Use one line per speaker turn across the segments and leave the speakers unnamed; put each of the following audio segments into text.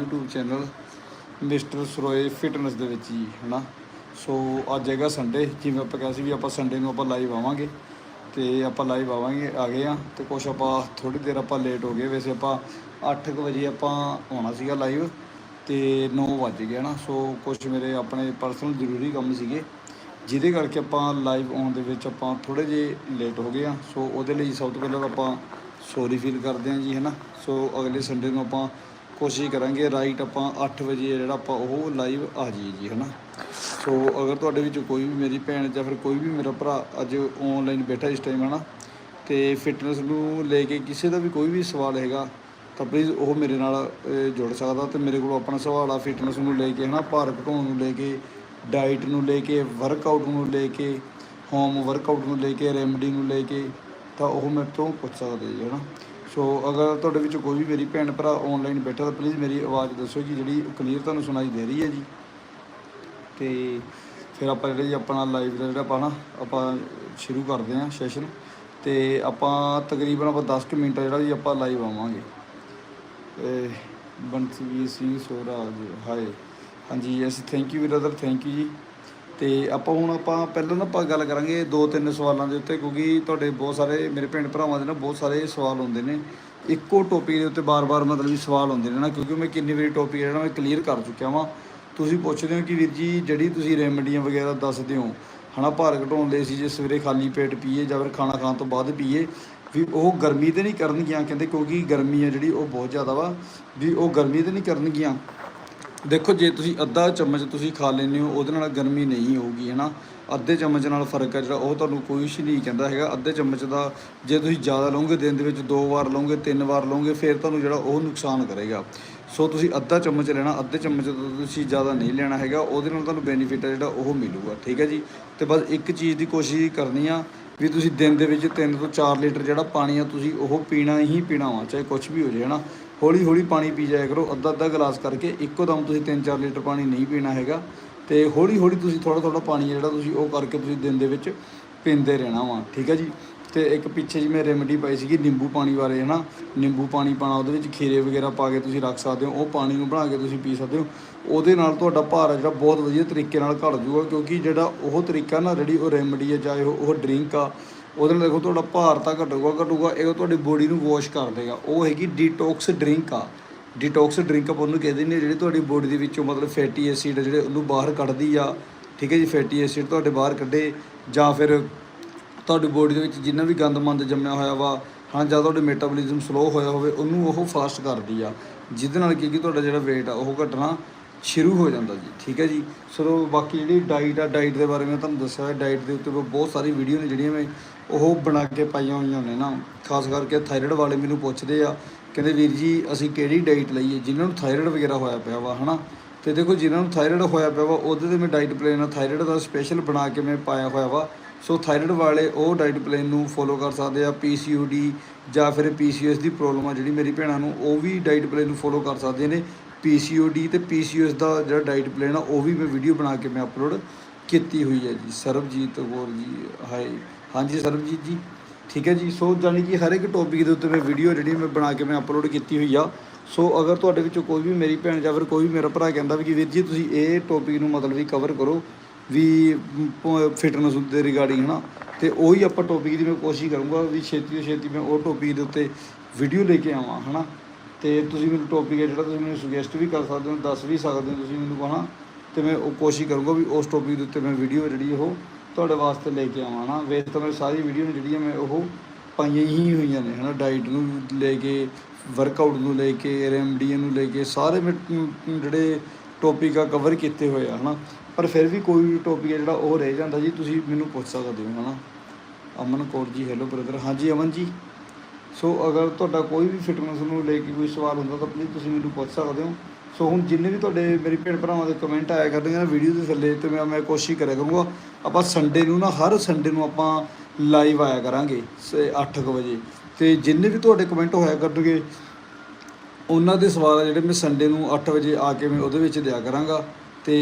YouTube channel mister Saroye fitness ਦੇ ਵਿੱਚ ਜੀ, ਹਨਾ? ਸੋ ਅੱਜ ਹੈਗਾ ਸੰਡੇ ਜਿਵੇਂ ਆਪਾਂ ਕਿਹਾ ਸੀ ਵੀ ਆਪਾਂ ਸੰਡੇ ਨੂੰ ਆਪਾਂ ਲਾਈਵ ਆਵਾਂਗੇ ਤੇ ਆਪਾਂ ਲਾਈਵ ਆਵਾਂਗੇ, ਆ ਗਏ ਆ ਤੇ ਕੁਛ ਆਪਾਂ ਥੋੜੀ ਦੇਰ ਆਪਾਂ ਲੇਟ ਹੋ ਗਏ। ਵੈਸੇ ਆਪਾਂ 8:00 ਵਜੇ ਆਪਾਂ ਆਉਣਾ ਸੀਗਾ ਲਾਈਵ ਤੇ 9 ਵੱਜ ਗਏ ਨਾ ਸੋ ਕੁਛ ਮੇਰੇ ਆਪਣੇ ਪਰਸਨਲ ਜ਼ਰੂਰੀ ਕੰਮ ਸੀਗੇ, ਜਿਹਦੇ ਕਰਕੇ ਆਪਾਂ ਲਾਈਵ ਆਉਣ ਦੇ ਵਿੱਚ ਆਪਾਂ ਥੋੜੇ ਜਿਹੇ ਲੇਟ ਹੋ ਗਏ ਆ ਸੋ ਉਹਦੇ ਲਈ ਸਭ ਤੋਂ ਪਹਿਲਾਂ ਆਪਾਂ ਸੌਰੀ ਫੀਲ ਕਰਦੇ ਹਾਂ ਜੀ ਹੈ ਨਾ ਸੋ ਅਗਲੇ ਸੰਡੇ ਨੂੰ ਆਪਾਂ ਕੋਸ਼ਿਸ਼ ਕਰਾਂਗੇ ਰਾਈਟ ਆਪਾਂ 8 ਵਜੇ ਜਿਹੜਾ ਆਪਾਂ ਉਹ ਲਾਈਵ ਆ ਜਾਈਏ ਜੀ ਹੈ ਨਾ ਸੋ ਅਗਰ ਤੁਹਾਡੇ ਵਿੱਚ ਕੋਈ ਵੀ ਮੇਰੀ ਭੈਣ ਜਾਂ ਫਿਰ ਕੋਈ ਵੀ ਮੇਰਾ ਭਰਾ ਅੱਜ ਆਨਲਾਈਨ ਬੈਠਾ ਇਸ ਟਾਈਮ ਹੈ ਨਾ ਤੇ ਫਿਟਨੈਸ ਨੂੰ ਲੈ ਕੇ ਕਿਸੇ ਦਾ ਵੀ ਕੋਈ ਵੀ ਸਵਾਲ ਹੈਗਾ, ਤਾਂ ਪਲੀਜ਼ ਉਹ ਮੇਰੇ ਨਾਲ ਜੁੜ ਸਕਦਾ ਤੇ ਮੇਰੇ ਕੋਲ ਆਪਣਾ ਸਵਾਲ ਆ ਫਿਟਨੈਸ ਨੂੰ ਲੈ ਕੇ ਹੈ ਨਾ ਭਾਰ ਘਟਾਉਣ ਨੂੰ ਲੈ ਕੇ ਡਾਈਟ ਨੂੰ ਲੈ ਕੇ ਵਰਕਆਊਟ ਨੂੰ ਲੈ ਕੇ ਹੋਮ ਵਰਕਆਊਟ ਨੂੰ ਲੈ ਕੇ ਰੈਮਡੀ ਨੂੰ ਲੈ ਕੇ, ਤਾਂ ਉਹ ਮੇਰੇ ਤੋਂ ਪੁੱਛ ਸਕਦੇ ਜੀ ਹੈ ਨਾ ਸੋ ਅਗਰ ਤੁਹਾਡੇ ਵਿੱਚ ਕੋਈ ਵੀ ਮੇਰੀ ਭੈਣ ਭਰਾ ਆਨਲਾਈਨ ਬੈਠਾ ਤਾਂ ਪਲੀਜ਼ ਮੇਰੀ ਆਵਾਜ਼ ਦੱਸੋ ਜੀ, ਜਿਹੜੀ ਕਲੀਅਰ ਤੁਹਾਨੂੰ ਸੁਣਾਈ ਦੇ ਰਹੀ ਹੈ ਜੀ। ਤੇ ਫਿਰ ਆਪਾਂ ਜਿਹੜਾ ਜੀ ਆਪਣਾ ਲਾਈਵ ਦਾ ਜਿਹੜਾ ਆਪਾਂ ਨਾ ਆਪਾਂ ਸ਼ੁਰੂ ਕਰਦੇ ਹਾਂ ਸੈਸ਼ਨ ਤੇ ਆਪਾਂ ਤਕਰੀਬਨ ਆਪਾਂ 10 ਕੁ ਮਿੰਟ ਜਿਹੜਾ ਜੀ ਆਪਾਂ ਲਾਈਵ ਆਵਾਂਗੇ। ਇਹ ਬੰਸਵੀਰ ਸਿੰਘ ਸੋਰਾਜ ਹਾਏ। ਹਾਂਜੀ yes thank you brother thank you ਜੀ। ਤੇ ਆਪਾਂ ਹੁਣ ਆਪਾਂ ਪਹਿਲਾਂ ਨਾ ਆਪਾਂ ਗੱਲ ਕਰਾਂਗੇ ਦੋ ਤਿੰਨ ਸਵਾਲਾਂ ਦੇ ਉੱਤੇ, ਕਿਉਂਕਿ ਤੁਹਾਡੇ ਬਹੁਤ ਸਾਰੇ ਮੇਰੇ ਭੈਣ ਭਰਾਵਾਂ ਦੇ ਨਾ ਬਹੁਤ ਸਾਰੇ ਸਵਾਲ ਹੁੰਦੇ ਨੇ। ਇੱਕੋ ਟੌਪਿਕ ਦੇ ਉੱਤੇ ਬਾਰ-ਬਾਰ ਮਤਲਬ ਵੀ ਸਵਾਲ ਹੁੰਦੇ ਨੇ ਨਾ, ਕਿਉਂਕਿ ਮੈਂ ਕਿੰਨੀ ਵਾਰੀ ਟੌਪਿਕ ਜਿਹੜਾ ਮੈਂ ਕਲੀਅਰ ਕਰ ਚੁੱਕਿਆ ਵਾਂ। ਤੁਸੀਂ ਪੁੱਛਦੇ ਹੋ ਕਿ ਵੀਰ ਜੀ, ਜਿਹੜੀ ਤੁਸੀਂ ਰੈਮਡੀਆਂ ਵਗੈਰਾ ਦੱਸਦੇ ਹੋ, ਹਨਾ ਭਾਰ ਘਟਾਉਣ ਲਈ ਸੀ ਜੇ ਸਵੇਰੇ ਖਾਲੀ ਪੇਟ ਪੀਏ ਜਾਂ ਫਿਰ ਖਾਣਾ ਖਾਣ ਤੋਂ ਬਾਅਦ ਪੀਏ, ਵੀ ਉਹ ਗਰਮੀ ਤੇ ਨਹੀਂ ਕਰਨਗੀਆਂ, ਕਹਿੰਦੇ ਕਿਉਂਕਿ ਗਰਮੀ ਆ ਜਿਹੜੀ ਉਹ ਬਹੁਤ ਜ਼ਿਆਦਾ ਵਾ, ਵੀ ਉਹ ਗਰਮੀ ਤੇ ਨਹੀਂ ਕਰਨਗੀਆਂ। ਦੇਖੋ, ਜੇ ਤੁਸੀਂ ਅੱਧਾ ਚਮਚ ਤੁਸੀਂ ਖਾ ਲੈਂਦੇ ਹੋ, ਉਹਦੇ ਨਾਲ ਗਰਮੀ ਨਹੀਂ ਹੋਊਗੀ ਹੈ ਨਾ ਅੱਧੇ ਚਮਚ ਨਾਲ ਫ਼ਰਕ ਹੈ ਜਿਹੜਾ, ਉਹ ਤੁਹਾਨੂੰ ਕੋਈ ਕੁਛ ਨਹੀਂ ਕਹਿੰਦਾ ਹੈਗਾ। ਅੱਧੇ ਚਮਚ ਦਾ ਜੇ ਤੁਸੀਂ ਜ਼ਿਆਦਾ ਲਓਗੇ, ਦਿਨ ਦੇ ਵਿੱਚ ਦੋ ਵਾਰ ਲਓਗੇ, ਤਿੰਨ ਵਾਰ ਲਓਗੇ, ਫਿਰ ਤੁਹਾਨੂੰ ਜਿਹੜਾ ਉਹ ਨੁਕਸਾਨ ਕਰੇਗਾ। ਸੋ ਤੁਸੀਂ ਅੱਧਾ ਚਮਚ ਲੈਣਾ, ਅੱਧੇ ਚਮਚ ਤੋਂ ਤੁਸੀਂ ਜ਼ਿਆਦਾ ਨਹੀਂ ਲੈਣਾ ਹੈਗਾ, ਉਹਦੇ ਨਾਲ ਤੁਹਾਨੂੰ ਬੈਨੀਫਿਟ ਹੈ ਜਿਹੜਾ, ਉਹ ਮਿਲੂਗਾ, ਠੀਕ ਹੈ ਜੀ? ਤੇ ਬਸ ਇੱਕ ਚੀਜ਼ ਦੀ ਕੋਸ਼ਿਸ਼ ਕਰਨੀ ਆ ਵੀ ਤੁਸੀਂ ਦਿਨ ਦੇ ਵਿੱਚ 3 ਤੋਂ 4 ਲੀਟਰ ਜਿਹੜਾ ਪਾਣੀ ਆ, ਤੁਸੀਂ ਉਹ ਪੀਣਾ ਹੀ ਪੀਣਾ ਵਾ, ਚਾਹੇ ਕੁਝ ਵੀ ਹੋ ਜਾਏ ਨਾ ਹੌਲੀ ਹੌਲੀ ਪਾਣੀ ਪੀ ਜਾਇਆ ਕਰੋ। ਅੱਧਾ ਅੱਧਾ ਗਲਾਸ ਕਰਕੇ ਇੱਕੋ ਦਮ ਤੁਸੀਂ 3-4 ਲੀਟਰ ਪਾਣੀ ਨਹੀਂ ਪੀਣਾ ਹੈਗਾ। ਤੇ ਹੌਲੀ ਹੌਲੀ ਤੁਸੀਂ ਥੋੜਾ ਥੋੜਾ ਪਾਣੀ ਜਿਹੜਾ ਤੁਸੀਂ ਉਹ ਕਰਕੇ ਤੁਸੀਂ ਦਿਨ ਦੇ ਵਿੱਚ ਪੀਂਦੇ ਰਹਿਣਾ ਵਾ। ਠੀਕ ਹੈ ਜੀ? ਤੇ ਇੱਕ ਪਿੱਛੇ ਜੀ ਮੈਂ ਰੈਮਡੀ ਪਾਈ ਸੀਗੀ ਨਿੰਬੂ ਪਾਣੀ ਬਾਰੇ, ਹਨਾ? ਨਿੰਬੂ ਪਾਣੀ ਪਾਣਾ, ਉਹਦੇ ਵਿੱਚ ਖੀਰੇ ਵਗੈਰਾ ਪਾ ਕੇ ਤੁਸੀਂ ਰੱਖ ਸਕਦੇ ਹੋ। ਉਹ ਪਾਣੀ ਨੂੰ ਬਣਾ ਕੇ ਤੁਸੀਂ ਪੀ ਸਕਦੇ ਹੋ। ਉਹਦੇ ਨਾਲ ਤੁਹਾਡਾ ਭਾਰ ਹੈ ਜਿਹੜਾ ਬਹੁਤ ਵਧੀਆ ਤਰੀਕੇ ਨਾਲ ਘਟ ਜਾਊਗਾ, ਕਿਉਂਕਿ ਜਿਹੜਾ ਉਹ ਤਰੀਕਾ ਨਾ ਜਿਹੜੀ ਉਹ ਰੈਮਡੀ ਹੈ ਚਾਹੇ ਉਹ ਉਹ ਡਰਿੰਕ ਆ ਉਹਦੇ ਨਾਲ ਦੇਖੋ ਤੁਹਾਡਾ ਭਾਰ ਤਾਂ ਘਟੂਗਾ ਘਟੂਗਾ, ਇਹ ਤੁਹਾਡੀ ਬੋਡੀ ਨੂੰ ਵਾਸ਼ ਕਰ ਦੇਗਾ। ਉਹ ਹੈਗੀ ਡੀਟੌਕਸ ਡਰਿੰਕ ਆ। ਡੀਟੌਕਸ ਡਰਿੰਕ ਆਪਾਂ ਉਹਨੂੰ ਕਹਿੰਦੇ ਨੇ ਜਿਹੜੀ ਤੁਹਾਡੀ ਬੋਡੀ ਦੇ ਵਿੱਚੋਂ ਮਤਲਬ ਫੈਟੀ ਐਸਿਡ ਜਿਹੜੇ ਉਹਨੂੰ ਬਾਹਰ ਕੱਢਦੀ ਆ, ਠੀਕ ਹੈ ਜੀ? ਫੈਟੀ ਐਸਿਡ ਤੁਹਾਡੇ ਬਾਹਰ ਕੱਢੇ, ਜਾਂ ਫਿਰ ਤੁਹਾਡੀ ਬੋਡੀ ਦੇ ਵਿੱਚ ਜਿੰਨਾ ਵੀ ਗੰਦ ਮੰਦ ਜੰਮਿਆ ਹੋਇਆ ਵਾ, ਹਾਂ, ਜਾਂ ਤੁਹਾਡੇ ਮੈਟਾਬੋਲਿਜ਼ਮ ਸਲੋ ਹੋਇਆ ਹੋਵੇ, ਉਹਨੂੰ ਉਹ ਫਾਸਟ ਕਰਦੀ ਆ। ਜਿਹਦੇ ਨਾਲ ਕੀ ਕਿ ਤੁਹਾਡਾ ਜਿਹੜਾ weight ਆ, ਉਹ ਘਟਣਾ ਸ਼ੁਰੂ ਹੋ ਜਾਂਦਾ ਜੀ, ਠੀਕ ਹੈ ਜੀ? ਸੋ ਬਾਕੀ ਜਿਹੜੀ ਡਾਈਟ ਆ ਡਾਈਟ ਦੇ ਬਾਰੇ ਮੈਂ ਤੁਹਾਨੂੰ ਦੱਸਿਆ ਹੈ ਡਾਈਟ ਦੇ ਉੱਤੇ ਬਹੁਤ ਸਾਰੀ ਵੀਡੀਓ ਨੇ ਜਿਹੜੀਆਂ ਮੈਂ ਉਹ ਬਣਾ ਕੇ ਪਾਈਆਂ ਹੋਈਆਂ ਨੇ ਨਾ। ਖਾਸ ਕਰਕੇ ਥਾਇਰਾਇਡ ਵਾਲੇ ਮੈਨੂੰ ਪੁੱਛਦੇ ਆ, ਕਹਿੰਦੇ ਵੀਰ ਜੀ, ਅਸੀਂ ਕਿਹੜੀ ਡਾਈਟ ਲਈਏ ਜਿਨ੍ਹਾਂ ਨੂੰ ਥਾਇਰਾਇਡ ਵਗੈਰਾ ਹੋਇਆ ਪਿਆ ਵਾ, ਹਨਾ? ਤੇ ਦੇਖੋ, ਜਿਨ੍ਹਾਂ ਨੂੰ ਥਾਇਰਾਇਡ ਹੋਇਆ ਪਿਆ ਵਾ, ਉਹਦੇ ਤੇ ਮੈਂ ਡਾਈਟ ਪਲਾਨ ਆ। ਥਾਇਰਾਇਡ ਦਾ ਸਪੈਸ਼ਲ ਬਣਾ ਕੇ ਮੈਂ ਪਾਇਆ ਹੋਇਆ ਵਾ। ਸੋ ਥਾਇਰਾਇਡ ਵਾਲੇ ਉਹ ਡਾਈਟ ਪਲਾਨ ਨੂੰ ਫੋਲੋ ਕਰ ਸਕਦੇ ਆ ਪੀਸੀਓਡੀ ਜਾਂ ਫਿਰ ਪੀਸੀਓਐਸ ਦੀ ਪ੍ਰੋਬਲਮ ਆ ਜਿਹੜੀ ਮੇਰੀ ਭੈਣਾਂ ਨੂੰ, ਉਹ ਵੀ ਡਾਈਟ ਪਲਾਨ ਨੂੰ ਫੋਲੋ ਕਰ ਸਕਦੇ ਨੇ। ਪੀਸੀਓਡੀ ਤੇ ਪੀਸੀਓਐਸ ਦਾ ਜਿਹੜਾ ਡਾਈਟ ਪਲਾਨ ਆ, ਉਹ ਵੀ ਮੈਂ ਵੀਡੀਓ ਬਣਾ ਕੇ ਮੈਂ ਅਪਲੋਡ ਕੀਤੀ ਹੋਈ ਹੈ ਜੀ। ਸਰਬਜੀਤ ਕੌਰ ਜੀ ਹਾਏ ਹਾਂਜੀ ਸਰਬਜੀਤ ਜੀ, ਠੀਕ ਹੈ ਜੀ। ਸੋ ਜਾਨੀ ਕਿ ਹਰ ਇੱਕ ਟੌਪਿਕ ਦੇ ਉੱਤੇ ਮੈਂ ਵੀਡੀਓ ਜਿਹੜੀ ਮੈਂ ਬਣਾ ਕੇ ਮੈਂ ਅਪਲੋਡ ਕੀਤੀ ਹੋਈ ਆ। ਸੋ ਅਗਰ ਤੁਹਾਡੇ ਵਿੱਚੋਂ ਕੋਈ ਵੀ ਮੇਰੀ ਭੈਣ ਜਾਂ ਫਿਰ ਕੋਈ ਵੀ ਮੇਰਾ ਭਰਾ ਕਹਿੰਦਾ ਵੀ ਕਿ ਵੀਰ ਜੀ ਤੁਸੀਂ ਇਹ ਟੌਪਿਕ ਨੂੰ ਮਤਲਬ ਵੀ ਕਵਰ ਕਰੋ ਵੀ ਫਿਟਨੈਸ ਦੇ ਰਿਗਾਰਡਿੰਗ ਹਨਾ। ਤੇ ਉਹੀ ਆਪਾਂ ਟੌਪਿਕ ਦੀ ਮੈਂ ਕੋਸ਼ਿਸ਼ ਕਰੂੰਗਾ ਵੀ ਛੇਤੀ ਤੋਂ ਛੇਤੀ ਮੈਂ ਉਹ ਟੌਪਿਕ ਦੇ ਉੱਤੇ ਵੀਡੀਓ ਲੈ ਕੇ ਆਵਾਂ, ਹਨਾ। ਤੇ ਤੁਸੀਂ ਮੈਨੂੰ ਟੌਪਿਕ ਹੈ ਜਿਹੜਾ ਤੁਸੀਂ ਮੈਨੂੰ ਸੁਜੈਸਟ ਵੀ ਕਰ ਸਕਦੇ ਹੋ, ਦੱਸ ਵੀ ਸਕਦੇ ਹੋ ਤੁਸੀਂ ਮੈਨੂੰ ਕਹਣਾ ਤੇ ਮੈਂ ਉਹ ਕੋਸ਼ਿਸ਼ ਕਰੂੰਗਾ ਵੀ ਉਸ ਟੌਪਿਕ ਦੇ ਉੱਤੇ ਮੈਂ ਵੀਡੀਓ ਜਿਹੜੀ ਉਹ ਤੁਹਾਡੇ ਵਾਸਤੇ ਲੈ ਕੇ ਆਵਾਂ ਨਾ। ਵੈਸੇ ਤਾਂ ਮੈਂ ਸਾਰੀ ਵੀਡੀਓ ਨੇ ਜਿਹੜੀਆਂ ਮੈਂ ਉਹ ਪਾਈਆਂ ਹੀ ਹੋਈਆਂ ਨੇ, ਹਨਾ। ਡਾਈਟ ਨੂੰ ਲੈ ਕੇ ਵਰਕਆਊਟ ਨੂੰ ਲੈ ਕੇ ਰੈਮਡੀ ਨੂੰ ਲੈ ਕੇ, ਸਾਰੇ ਮੈਂ ਜਿਹੜੇ ਟੌਪਿਕ ਆ ਕਵਰ ਕੀਤੇ ਹੋਏ ਆ, ਹਨਾ। ਪਰ ਫਿਰ ਵੀ ਕੋਈ ਵੀ ਟੌਪਿਕ ਜਿਹੜਾ ਉਹ ਰਹਿ ਜਾਂਦਾ ਜੀ, ਤੁਸੀਂ ਮੈਨੂੰ ਪੁੱਛ ਸਕਦੇ ਹੋ ਹਨਾ। ਅਮਨ ਕੌਰ ਜੀ ਹੈਲੋ ਬ੍ਰਦਰ ਹਾਂਜੀ ਅਮਨ ਜੀ। ਸੋ ਅਗਰ ਤੁਹਾਡਾ ਕੋਈ ਵੀ ਫਿਟਨੈਸ ਨੂੰ ਲੈ ਕੇ ਕੋਈ ਸਵਾਲ ਹੁੰਦਾ ਤਾਂ ਪਲੀਜ਼ ਤੁਸੀਂ ਮੈਨੂੰ ਪੁੱਛ ਸਕਦੇ ਹੋ। ਸੋ ਹੁਣ ਜਿੰਨੇ ਵੀ ਤੁਹਾਡੇ ਮੇਰੇ ਭੈਣ ਭਰਾਵਾਂ ਦੇ ਕਮੈਂਟ ਆਇਆ ਕਰਦੇ ਨਾ ਵੀਡੀਓ ਦੇ ਥੱਲੇ, ਤੇ ਮੈਂ ਮੈਂ ਕੋਸ਼ਿਸ਼ ਕਰਿਆ ਕਰੂੰਗਾ, ਆਪਾਂ ਸੰਡੇ ਨੂੰ ਨਾ, ਹਰ ਸੰਡੇ ਨੂੰ ਆਪਾਂ ਲਾਈਵ ਆਇਆ ਕਰਾਂਗੇ 8:00 ਵਜੇ। ਤੇ ਜਿੰਨੇ ਵੀ ਤੁਹਾਡੇ ਕਮੈਂਟ ਹੋਇਆ ਕਰਨਗੇ, ਉਹਨਾਂ ਦੇ ਸਵਾਲ ਜਿਹੜੇ ਮੈਂ ਸੰਡੇ ਨੂੰ 8 ਵਜੇ ਆ ਕੇ ਮੈਂ ਉਹਦੇ ਵਿੱਚ ਦਿਆ ਕਰਾਂਗਾ। ਅਤੇ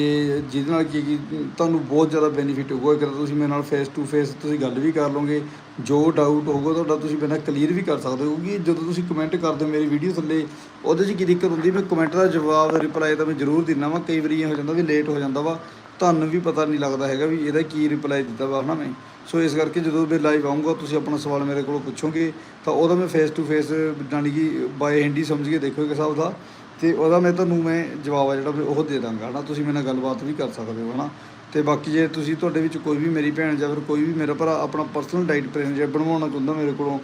ਜਿਹਦੇ ਨਾਲ ਕੀ ਕੀ ਤੁਹਾਨੂੰ ਬਹੁਤ ਜ਼ਿਆਦਾ ਬੈਨੀਫਿਟ ਹੋਊਗਾ। ਇੱਕ ਤਾਂ ਤੁਸੀਂ ਮੇਰੇ ਨਾਲ ਫੇਸ ਟੂ ਫੇਸ ਤੁਸੀਂ ਗੱਲ ਵੀ ਕਰ ਲਓਗੇ। ਜੋ ਡਾਊਟ ਹੋਊਗਾ ਤੁਹਾਡਾ ਤੁਸੀਂ ਬਿਨਾਂ ਕਲੀਅਰ ਵੀ ਕਰ ਸਕਦੇ ਹੋ ਕਿ ਜਦੋਂ ਤੁਸੀਂ ਕਮੈਂਟ ਕਰਦੇ ਹੋ ਮੇਰੀ ਵੀਡੀਓ ਥੱਲੇ, ਉਹਦੇ 'ਚ ਕੀ ਦਿੱਕਤ ਹੁੰਦੀ? ਮੈਂ ਕਮੈਂਟ ਦਾ ਜਵਾਬ ਰਿਪਲਾਈ ਤਾਂ ਮੈਂ ਜ਼ਰੂਰ ਦਿੰਦਾ ਵਾਂ। ਕਈ ਵਾਰੀ ਇਹ ਹੋ ਜਾਂਦਾ ਵੀ ਲੇਟ ਹੋ ਜਾਂਦਾ ਵਾ। ਤੁਹਾਨੂੰ ਵੀ ਪਤਾ ਨਹੀਂ ਲੱਗਦਾ ਹੈਗਾ ਵੀ ਇਹਦਾ ਕੀ ਰਿਪਲਾਈ ਦਿੱਤਾ ਵਾ, ਹਨਾ ਮੈਂ? ਸੋ ਇਸ ਕਰਕੇ ਜਦੋਂ ਮੈਂ ਲਾਈਵ ਆਉਂਗਾ ਤੁਸੀਂ ਆਪਣਾ ਸਵਾਲ ਮੇਰੇ ਕੋਲੋਂ ਪੁੱਛੋਗੇ, ਤਾਂ ਉਹਦਾ ਮੈਂ ਫੇਸ ਟੂ ਫੇਸ ਜਾਣੀ ਕਿ ਬਾਏ ਹਿੰਦੀ ਸਮਝ ਕੇ ਦੇਖੋਗੇ ਇੱਕ ਹਿਸਾਬ ਦਾ। ਤੇ ਉਹਦਾ ਮੈਂ ਤੁਹਾਨੂੰ ਮੈਂ ਜਵਾਬ ਆ ਜਿਹੜਾ ਵੀ ਉਹ ਦੇ ਦਾਂਗਾ, ਹਨਾ? ਤੁਸੀਂ ਮੇਰੇ ਨਾਲ ਗੱਲਬਾਤ ਵੀ ਕਰ ਸਕਦੇ ਹੋ, ਹਨਾ? ਤੇ ਬਾਕੀ ਜੇ ਤੁਸੀਂ ਤੁਹਾਡੇ ਵਿੱਚ ਕੋਈ ਵੀ ਮੇਰੀ ਭੈਣ ਜਾਂ ਫਿਰ ਕੋਈ ਵੀ ਮੇਰਾ ਭਰਾ ਆਪਣਾ ਪਰਸਨਲ ਡਾਈਟ ਪਲਾਨ ਜੇ ਬਣਵਾਉਣਾ ਚਾਹੁੰਦਾ ਮੇਰੇ ਕੋਲੋਂ,